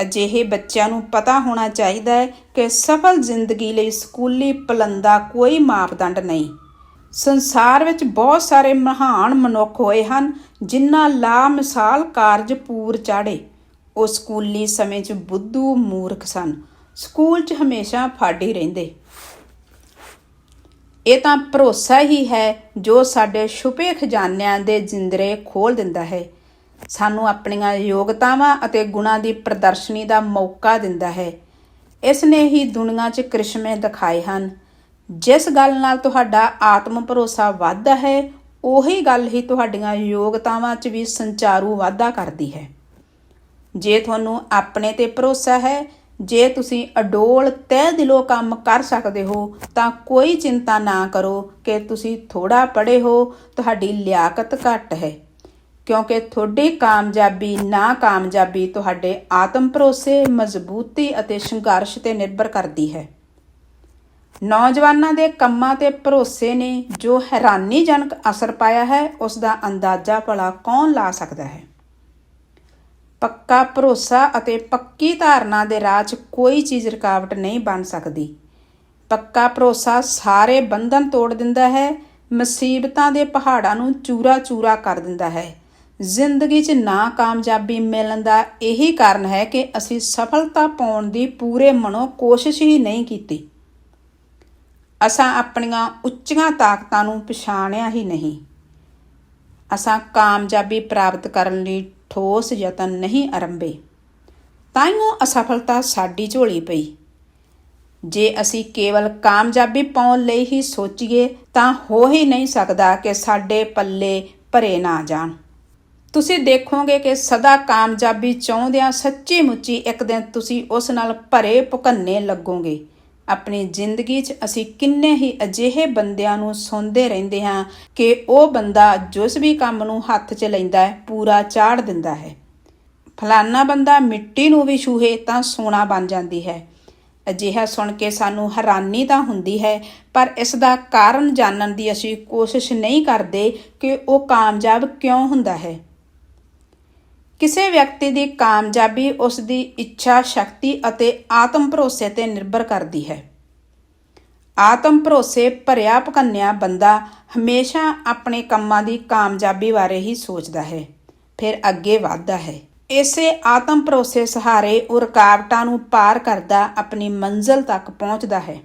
A: ਅਜਿਹੇ ਬੱਚਿਆਂ ਨੂੰ ਪਤਾ ਹੋਣਾ ਚਾਹੀਦਾ ਹੈ ਕਿ ਸਫਲ ਜ਼ਿੰਦਗੀ ਲਈ ਸਕੂਲੀ ਪਲੰਦਾ ਕੋਈ ਮਾਪਦੰਡ ਨਹੀਂ। ਸੰਸਾਰ ਵਿੱਚ ਬਹੁਤ ਸਾਰੇ ਮਹਾਨ ਮਨੁੱਖ ਹੋਏ ਹਨ, ਜਿਨ੍ਹਾਂ ਲਾ ਮਿਸਾਲ ਕਾਰਜ ਪੂਰ ਚਾੜੇ। ਉਹ ਸਕੂਲੀ ਸਮੇਂ 'ਚ ਬੁੱਧੂ ਮੂਰਖ ਸਨ। ਸਕੂਲ 'ਚ ਹਮੇਸ਼ਾ ਫਾੜੀ ਰਹਿੰਦੇ। ਇਹ ਤਾਂ ਭਰੋਸਾ ਹੀ ਹੈ ਜੋ ਸਾਡੇ ਛੁਪੇ ਖਜ਼ਾਨਿਆਂ ਦੇ ਜਿੰਦਰੇ ਖੋਲ ਦਿੰਦਾ ਹੈ। ਸਾਨੂੰ ਆਪਣੀਆਂ ਯੋਗਤਾਵਾਂ ਅਤੇ ਗੁਣਾਂ ਦੀ ਪ੍ਰਦਰਸ਼ਨੀ ਦਾ ਮੌਕਾ ਦਿੰਦਾ ਹੈ। ਇਸ ਨੇ ਹੀ ਦੁਨੀਆ 'ਚ ਕ੍ਰਿਸ਼ਮੇ ਦਿਖਾਏ ਹਨ। ਜਿਸ ਗੱਲ ਨਾਲ ਤੁਹਾਡਾ ਆਤਮ ਭਰੋਸਾ ਵੱਧਦਾ ਹੈ, ਉਹੀ ਗੱਲ ਹੀ ਤੁਹਾਡੀਆਂ ਯੋਗਤਾਵਾਂ 'ਚ ਵੀ ਸੰਚਾਰੂ ਵਾਧਾ ਕਰਦੀ ਹੈ। ਜੇ ਤੁਹਾਨੂੰ ਆਪਣੇ ਤੇ ਭਰੋਸਾ ਹੈ ਜੇ ਤੁਸੀਂ ਅਡੋਲ ਤਹਿ ਦਿਲੋਂ ਕੰਮ ਕਰ ਸਕਦੇ ਹੋ, ਤਾਂ ਕੋਈ ਚਿੰਤਾ ਨਾ ਕਰੋ ਕਿ ਤੁਸੀਂ ਥੋੜਾ ਪੜੇ ਹੋ, ਤੁਹਾਡੀ ਲਿਆਕਤ ਘੱਟ ਹੈ। ਕਿਉਂਕਿ ਤੁਹਾਡੀ ਕਾਮਯਾਬੀ ਨਾ ਕਾਮਯਾਬੀ ਤੁਹਾਡੇ ਆਤਮ ਭਰੋਸੇ, ਮਜ਼ਬੂਤੀ ਅਤੇ ਸੰਘਰਸ਼ ਤੇ ਨਿਰਭਰ ਕਰਦੀ ਹੈ। ਨੌਜਵਾਨਾਂ ਦੇ ਕੰਮਾਂ ਤੇ ਭਰੋਸੇ ਨੇ ਜੋ ਹੈਰਾਨੀਜਨਕ ਅਸਰ ਪਾਇਆ ਹੈ ਉਸ ਦਾ ਅੰਦਾਜ਼ਾ ਭਲਾ ਕੌਣ ਲਾ ਸਕਦਾ ਹੈ? ਪੱਕਾ ਭਰੋਸਾ ਅਤੇ ਪੱਕੀ ਧਾਰਨਾ ਦੇ ਰਾਹ 'ਚ ਕੋਈ ਚੀਜ਼ ਰੁਕਾਵਟ ਨਹੀਂ ਬਣ ਸਕਦੀ। ਪੱਕਾ ਭਰੋਸਾ ਸਾਰੇ ਬੰਧਨ ਤੋੜ ਦਿੰਦਾ ਹੈ, ਮੁਸੀਬਤਾਂ ਦੇ ਪਹਾੜਾਂ ਨੂੰ ਚੂਰਾ-ਚੂਰਾ ਕਰ ਦਿੰਦਾ ਹੈ। ਜ਼ਿੰਦਗੀ 'ਚ ਨਾਕਾਮਯਾਬੀ ਮਿਲਣ ਦਾ ਇਹੀ ਕਾਰਨ ਹੈ ਕਿ ਅਸੀਂ ਸਫਲਤਾ ਪਾਉਣ ਦੀ ਪੂਰੇ ਮਨੋਂ ਕੋਸ਼ਿਸ਼ ਹੀ ਨਹੀਂ ਕੀਤੀ। ਅਸਾਂ ਆਪਣੀਆਂ ਉੱਚੀਆਂ ਤਾਕਤਾਂ ਨੂੰ ਪਛਾਣਿਆ ਹੀ ਨਹੀਂ। ਅਸਾਂ ਕਾਮਯਾਬੀ ਪ੍ਰਾਪਤ ਕਰਨ ਲਈ ਠੋਸ ਯਤਨ ਨਹੀਂ ਆਰੰਭੇ। ਤਾਈਓ ਅਸਫਲਤਾ ਸਾਡੀ ਝੋਲੀ ਪਈ। ਜੇ ਅਸੀਂ ਕੇਵਲ ਕਾਮਯਾਬੀ ਪਾਉਣ ਲਈ ਹੀ ਸੋਚੀਏ, ਤਾਂ ਹੋ ਹੀ ਨਹੀਂ ਸਕਦਾ ਕਿ ਸਾਡੇ ਪੱਲੇ ਭਰੇ ਨਾ ਜਾਣ। ਤੁਸੀਂ ਦੇਖੋਗੇ ਕਿ ਸਦਾ ਕਾਮਯਾਬੀ ਚਾਹੁੰਦਿਆਂ ਸੱਚੀ ਮੁੱਚੀ ਇੱਕ ਦਿਨ ਤੁਸੀਂ ਉਸ ਨਾਲ ਭਰੇ ਭੁਕੰਨੇ ਲੱਗੋਗੇ। ਆਪਣੀ ਜ਼ਿੰਦਗੀ 'ਚ ਅਸੀਂ ਕਿੰਨੇ ਹੀ ਅਜਿਹੇ ਬੰਦਿਆਂ ਨੂੰ ਸੁਣਦੇ ਰਹਿੰਦੇ ਹਾਂ ਕਿ ਉਹ ਬੰਦਾ ਜਿਸ ਵੀ ਕੰਮ ਨੂੰ ਹੱਥ 'ਚ ਲੈਂਦਾ ਹੈ, ਪੂਰਾ ਚਾੜ ਦਿੰਦਾ ਹੈ। ਫਲਾਨਾ ਬੰਦਾ ਮਿੱਟੀ ਨੂੰ ਵੀ ਛੂਹੇ ਤਾਂ ਸੋਨਾ ਬਣ ਜਾਂਦੀ ਹੈ। ਅਜਿਹਾ ਸੁਣ ਕੇ ਸਾਨੂੰ ਹੈਰਾਨੀ ਤਾਂ ਹੁੰਦੀ ਹੈ, ਪਰ ਇਸ ਦਾ ਕਾਰਨ ਜਾਣਨ ਦੀ ਅਸੀਂ ਕੋਸ਼ਿਸ਼ ਨਹੀਂ ਕਰਦੇ ਕਿ ਉਹ ਕਾਮਯਾਬ ਕਿਉਂ ਹੁੰਦਾ ਹੈ। ਕਿਸੇ ਵਿਅਕਤੀ ਦੀ ਕਾਮਯਾਬੀ ਉਸ ਦੀ ਇੱਛਾ, ਸ਼ਕਤੀ ਅਤੇ ਆਤਮ ਭਰੋਸੇ ਤੇ ਨਿਰਭਰ ਕਰਦੀ ਹੈ। ਆਤਮ ਭਰੋਸੇ ਭਰਿਆ ਭਕੰਨਿਆ ਬੰਦਾ ਹਮੇਸ਼ਾ ਆਪਣੇ ਕੰਮਾਂ ਦੀ ਕਾਮਯਾਬੀ ਬਾਰੇ ਹੀ ਸੋਚਦਾ ਹੈ, ਫਿਰ ਅੱਗੇ ਵਧਦਾ ਹੈ। ਇਸੇ ਆਤਮ ਭਰੋਸੇ ਸਹਾਰੇ ਉਹ ਰੁਕਾਵਟਾਂ ਨੂੰ ਪਾਰ ਕਰਦਾ ਆਪਣੀ ਮੰਜ਼ਿਲ ਤੱਕ ਪਹੁੰਚਦਾ ਹੈ।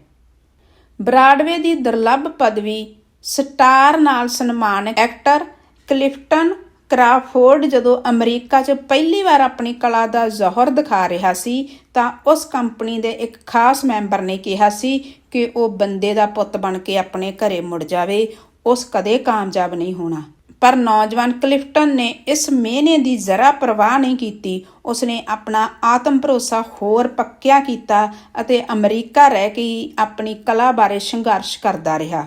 A: ਬਰਾਡਵੇ ਦੀ ਦੁਰਲੱਭ ਪਦਵੀ ਸਟਾਰ ਨਾਲ ਸਨਮਾਨਿਤ ਐਕਟਰ ਕਲਿਫਟਨ ਕਰਾਫੋਰਡ ਜਦੋਂ ਅਮਰੀਕਾ 'ਚ ਪਹਿਲੀ ਵਾਰ ਆਪਣੀ ਕਲਾ ਦਾ ਜ਼ੋਹਰ ਦਿਖਾ ਰਿਹਾ ਸੀ, ਤਾਂ ਉਸ ਕੰਪਨੀ ਦੇ ਇੱਕ ਖਾਸ ਮੈਂਬਰ ਨੇ ਕਿਹਾ ਸੀ ਕਿ ਉਹ ਬੰਦੇ ਦਾ ਪੁੱਤ ਬਣ ਕੇ ਆਪਣੇ ਘਰੇ ਮੁੜ ਜਾਵੇ, ਉਸ ਕਦੇ ਕਾਮਯਾਬ ਨਹੀਂ ਹੋਣਾ। ਪਰ ਨੌਜਵਾਨ ਕਲਿਫਟਨ ਨੇ ਇਸ ਮਿਹਨੇ ਦੀ ਜ਼ਰਾ ਪਰਵਾਹ ਨਹੀਂ ਕੀਤੀ। ਉਸਨੇ ਆਪਣਾ ਆਤਮ ਭਰੋਸਾ ਹੋਰ ਪੱਕਿਆ ਕੀਤਾ ਅਤੇ ਅਮਰੀਕਾ ਰਹਿ ਕੇ ਹੀ ਆਪਣੀ ਕਲਾ ਬਾਰੇ ਸੰਘਰਸ਼ ਕਰਦਾ ਰਿਹਾ।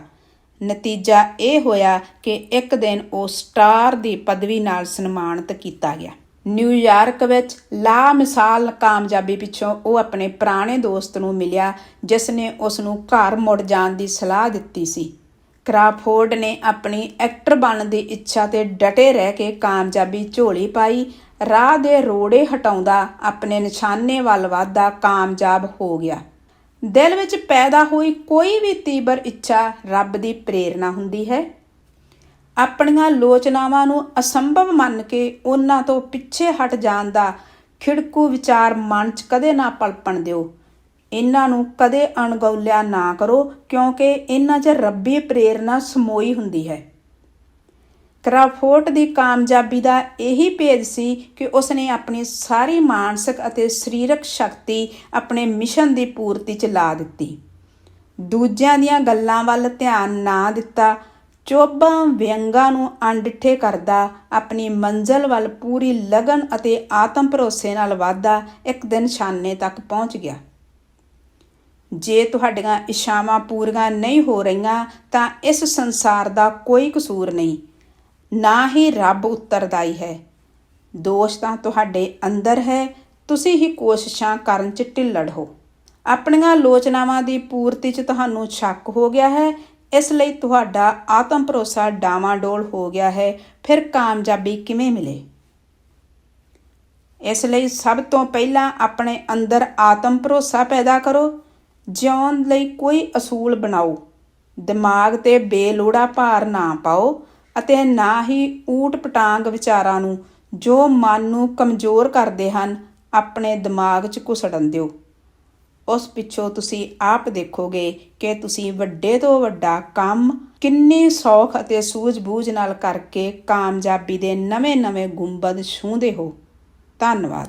A: ਨਤੀਜਾ ਇਹ ਹੋਇਆ ਕਿ ਇੱਕ ਦਿਨ ਉਹ ਸਟਾਰ ਦੀ ਪਦਵੀ ਨਾਲ ਸਨਮਾਨਿਤ ਕੀਤਾ ਗਿਆ। ਨਿਊਯਾਰਕ ਵਿੱਚ ਲਾ ਮਿਸਾਲ ਕਾਮਯਾਬੀ ਪਿੱਛੋਂ ਉਹ ਆਪਣੇ ਪੁਰਾਣੇ ਦੋਸਤ ਨੂੰ ਮਿਲਿਆ ਜਿਸ ਨੇ ਉਸ ਨੂੰ ਘਰ ਮੁੜ ਜਾਣ ਦੀ ਸਲਾਹ ਦਿੱਤੀ ਸੀ। ਕਰਾਫੋਰਡ ਨੇ ਆਪਣੀ ਐਕਟਰ ਬਣਨ ਦੀ ਇੱਛਾ ਤੇ ਡਟੇ ਰਹਿ ਕੇ ਕਾਮਯਾਬੀ ਝੋਲੀ ਪਾਈ। ਰਾਹ ਦੇ ਰੋੜੇ ਹਟਾਉਂਦਾ ਆਪਣੇ ਨਿਸ਼ਾਨੇ ਵੱਲ ਵਧਦਾ ਕਾਮਯਾਬ ਹੋ ਗਿਆ। ਦਿਲ ਵਿੱਚ ਪੈਦਾ ਹੋਈ ਕੋਈ ਵੀ ਤੀਬਰ ਇੱਛਾ ਰੱਬ ਦੀ ਪ੍ਰੇਰਣਾ ਹੁੰਦੀ ਹੈ। ਆਪਣੀਆਂ ਲੋਚਨਾਵਾਂ ਨੂੰ ਅਸੰਭਵ ਮੰਨ ਕੇ ਉਹਨਾਂ ਤੋਂ ਪਿੱਛੇ ਹਟ ਜਾਣ ਦਾ ਖਿੜਕੂ ਵਿਚਾਰ ਮਨ 'ਚ ਕਦੇ ਨਾ ਪਲਪਣ ਦਿਓ। ਇਹਨਾਂ ਨੂੰ ਕਦੇ ਅਣਗੌਲਿਆ ਨਾ ਕਰੋ, ਕਿਉਂਕਿ ਇਹਨਾਂ 'ਚ ਰੱਬੀ ਪ੍ਰੇਰਣਾ ਸਮੋਈ ਹੁੰਦੀ ਹੈ। ਕਰਾਫੋਰਟ ਦੀ ਕਾਮਯਾਬੀ ਦਾ ਇਹੀ ਭੇਦ ਸੀ ਕਿ ਉਸਨੇ ਆਪਣੀ ਸਾਰੀ ਮਾਨਸਿਕ ਅਤੇ ਸਰੀਰਕ ਸ਼ਕਤੀ ਆਪਣੇ ਮਿਸ਼ਨ ਦੀ ਪੂਰਤੀ 'ਚ ਲਾ ਦਿੱਤੀ। ਦੂਜਿਆਂ ਦੀਆਂ ਗੱਲਾਂ ਵੱਲ ਧਿਆਨ ਨਾ ਦਿੱਤਾ ਚੋਬਾਂ ਵਿਅੰਗਾਂ ਨੂੰ ਅਣਡਿੱਠੇ ਕਰਦਾ, ਆਪਣੀ ਮੰਜ਼ਲ ਵੱਲ ਪੂਰੀ ਲਗਨ ਅਤੇ ਆਤਮ ਭਰੋਸੇ ਨਾਲ ਵਾਧਾ ਇੱਕ ਦਿਨ ਸ਼ਾਨੇ ਤੱਕ ਪਹੁੰਚ ਗਿਆ। ਜੇ ਤੁਹਾਡੀਆਂ ਇਸ਼ਾਵਾਂ ਪੂਰੀਆਂ ਨਹੀਂ ਹੋ ਰਹੀਆਂ, ਤਾਂ ਇਸ ਸੰਸਾਰ ਦਾ ਕੋਈ ਕਸੂਰ ਨਹੀਂ। ਨਾ ਹੀ ਰੱਬ ਉੱਤਰਦਾਈ ਹੈ। ਦੋਸ਼ ਤਾਂ ਤੁਹਾਡੇ ਅੰਦਰ ਹੈ, ਤੁਸੀਂ ਹੀ ਕੋਸ਼ਿਸ਼ਾਂ ਕਰਨ 'ਚ ਢਿੱਲੜ ਹੋ। ਆਪਣੀਆਂ ਲੋਚਨਾਵਾਂ ਦੀ ਪੂਰਤੀ 'ਚ ਤੁਹਾਨੂੰ ਸ਼ੱਕ ਹੋ ਗਿਆ ਹੈ, ਇਸ ਲਈ ਤੁਹਾਡਾ ਆਤਮ ਭਰੋਸਾ ਡਾਵਾਂਡੋਲ ਹੋ ਗਿਆ ਹੈ, ਫਿਰ ਕਾਮਯਾਬੀ ਕਿਵੇਂ ਮਿਲੇ? ਇਸ ਲਈ ਸਭ ਤੋਂ ਪਹਿਲਾਂ ਆਪਣੇ ਅੰਦਰ ਆਤਮ ਭਰੋਸਾ ਪੈਦਾ ਕਰੋ, ਜਿਉਣ ਲਈ ਕੋਈ ਅਸੂਲ ਬਣਾਓ। ਦਿਮਾਗ ਤੇ ਬੇਲੋੜਾ ਭਾਰ ਨਾ ਪਾਓ ਅਤੇ ਨਾ ਹੀ ਊਟ ਪਟਾਂਗ ਵਿਚਾਰਾਂ ਨੂੰ ਜੋ ਮਨ ਨੂੰ ਕਮਜ਼ੋਰ ਕਰਦੇ ਹਨ, ਆਪਣੇ ਦਿਮਾਗ 'ਚ ਘੁਸੜਨ ਦਿਓ। ਉਸ ਪਿੱਛੋਂ ਤੁਸੀਂ ਆਪ ਦੇਖੋਗੇ ਕਿ ਤੁਸੀਂ ਵੱਡੇ ਤੋਂ ਵੱਡਾ ਕੰਮ ਕਿੰਨੀ ਸੌਖ ਅਤੇ ਸੂਝ-ਬੂਝ ਨਾਲ ਕਰਕੇ ਕਾਮਯਾਬੀ ਦੇ ਨਵੇਂ-ਨਵੇਂ ਗੁੰਬਦ ਛੂਹਦੇ ਹੋ। ਧੰਨਵਾਦ।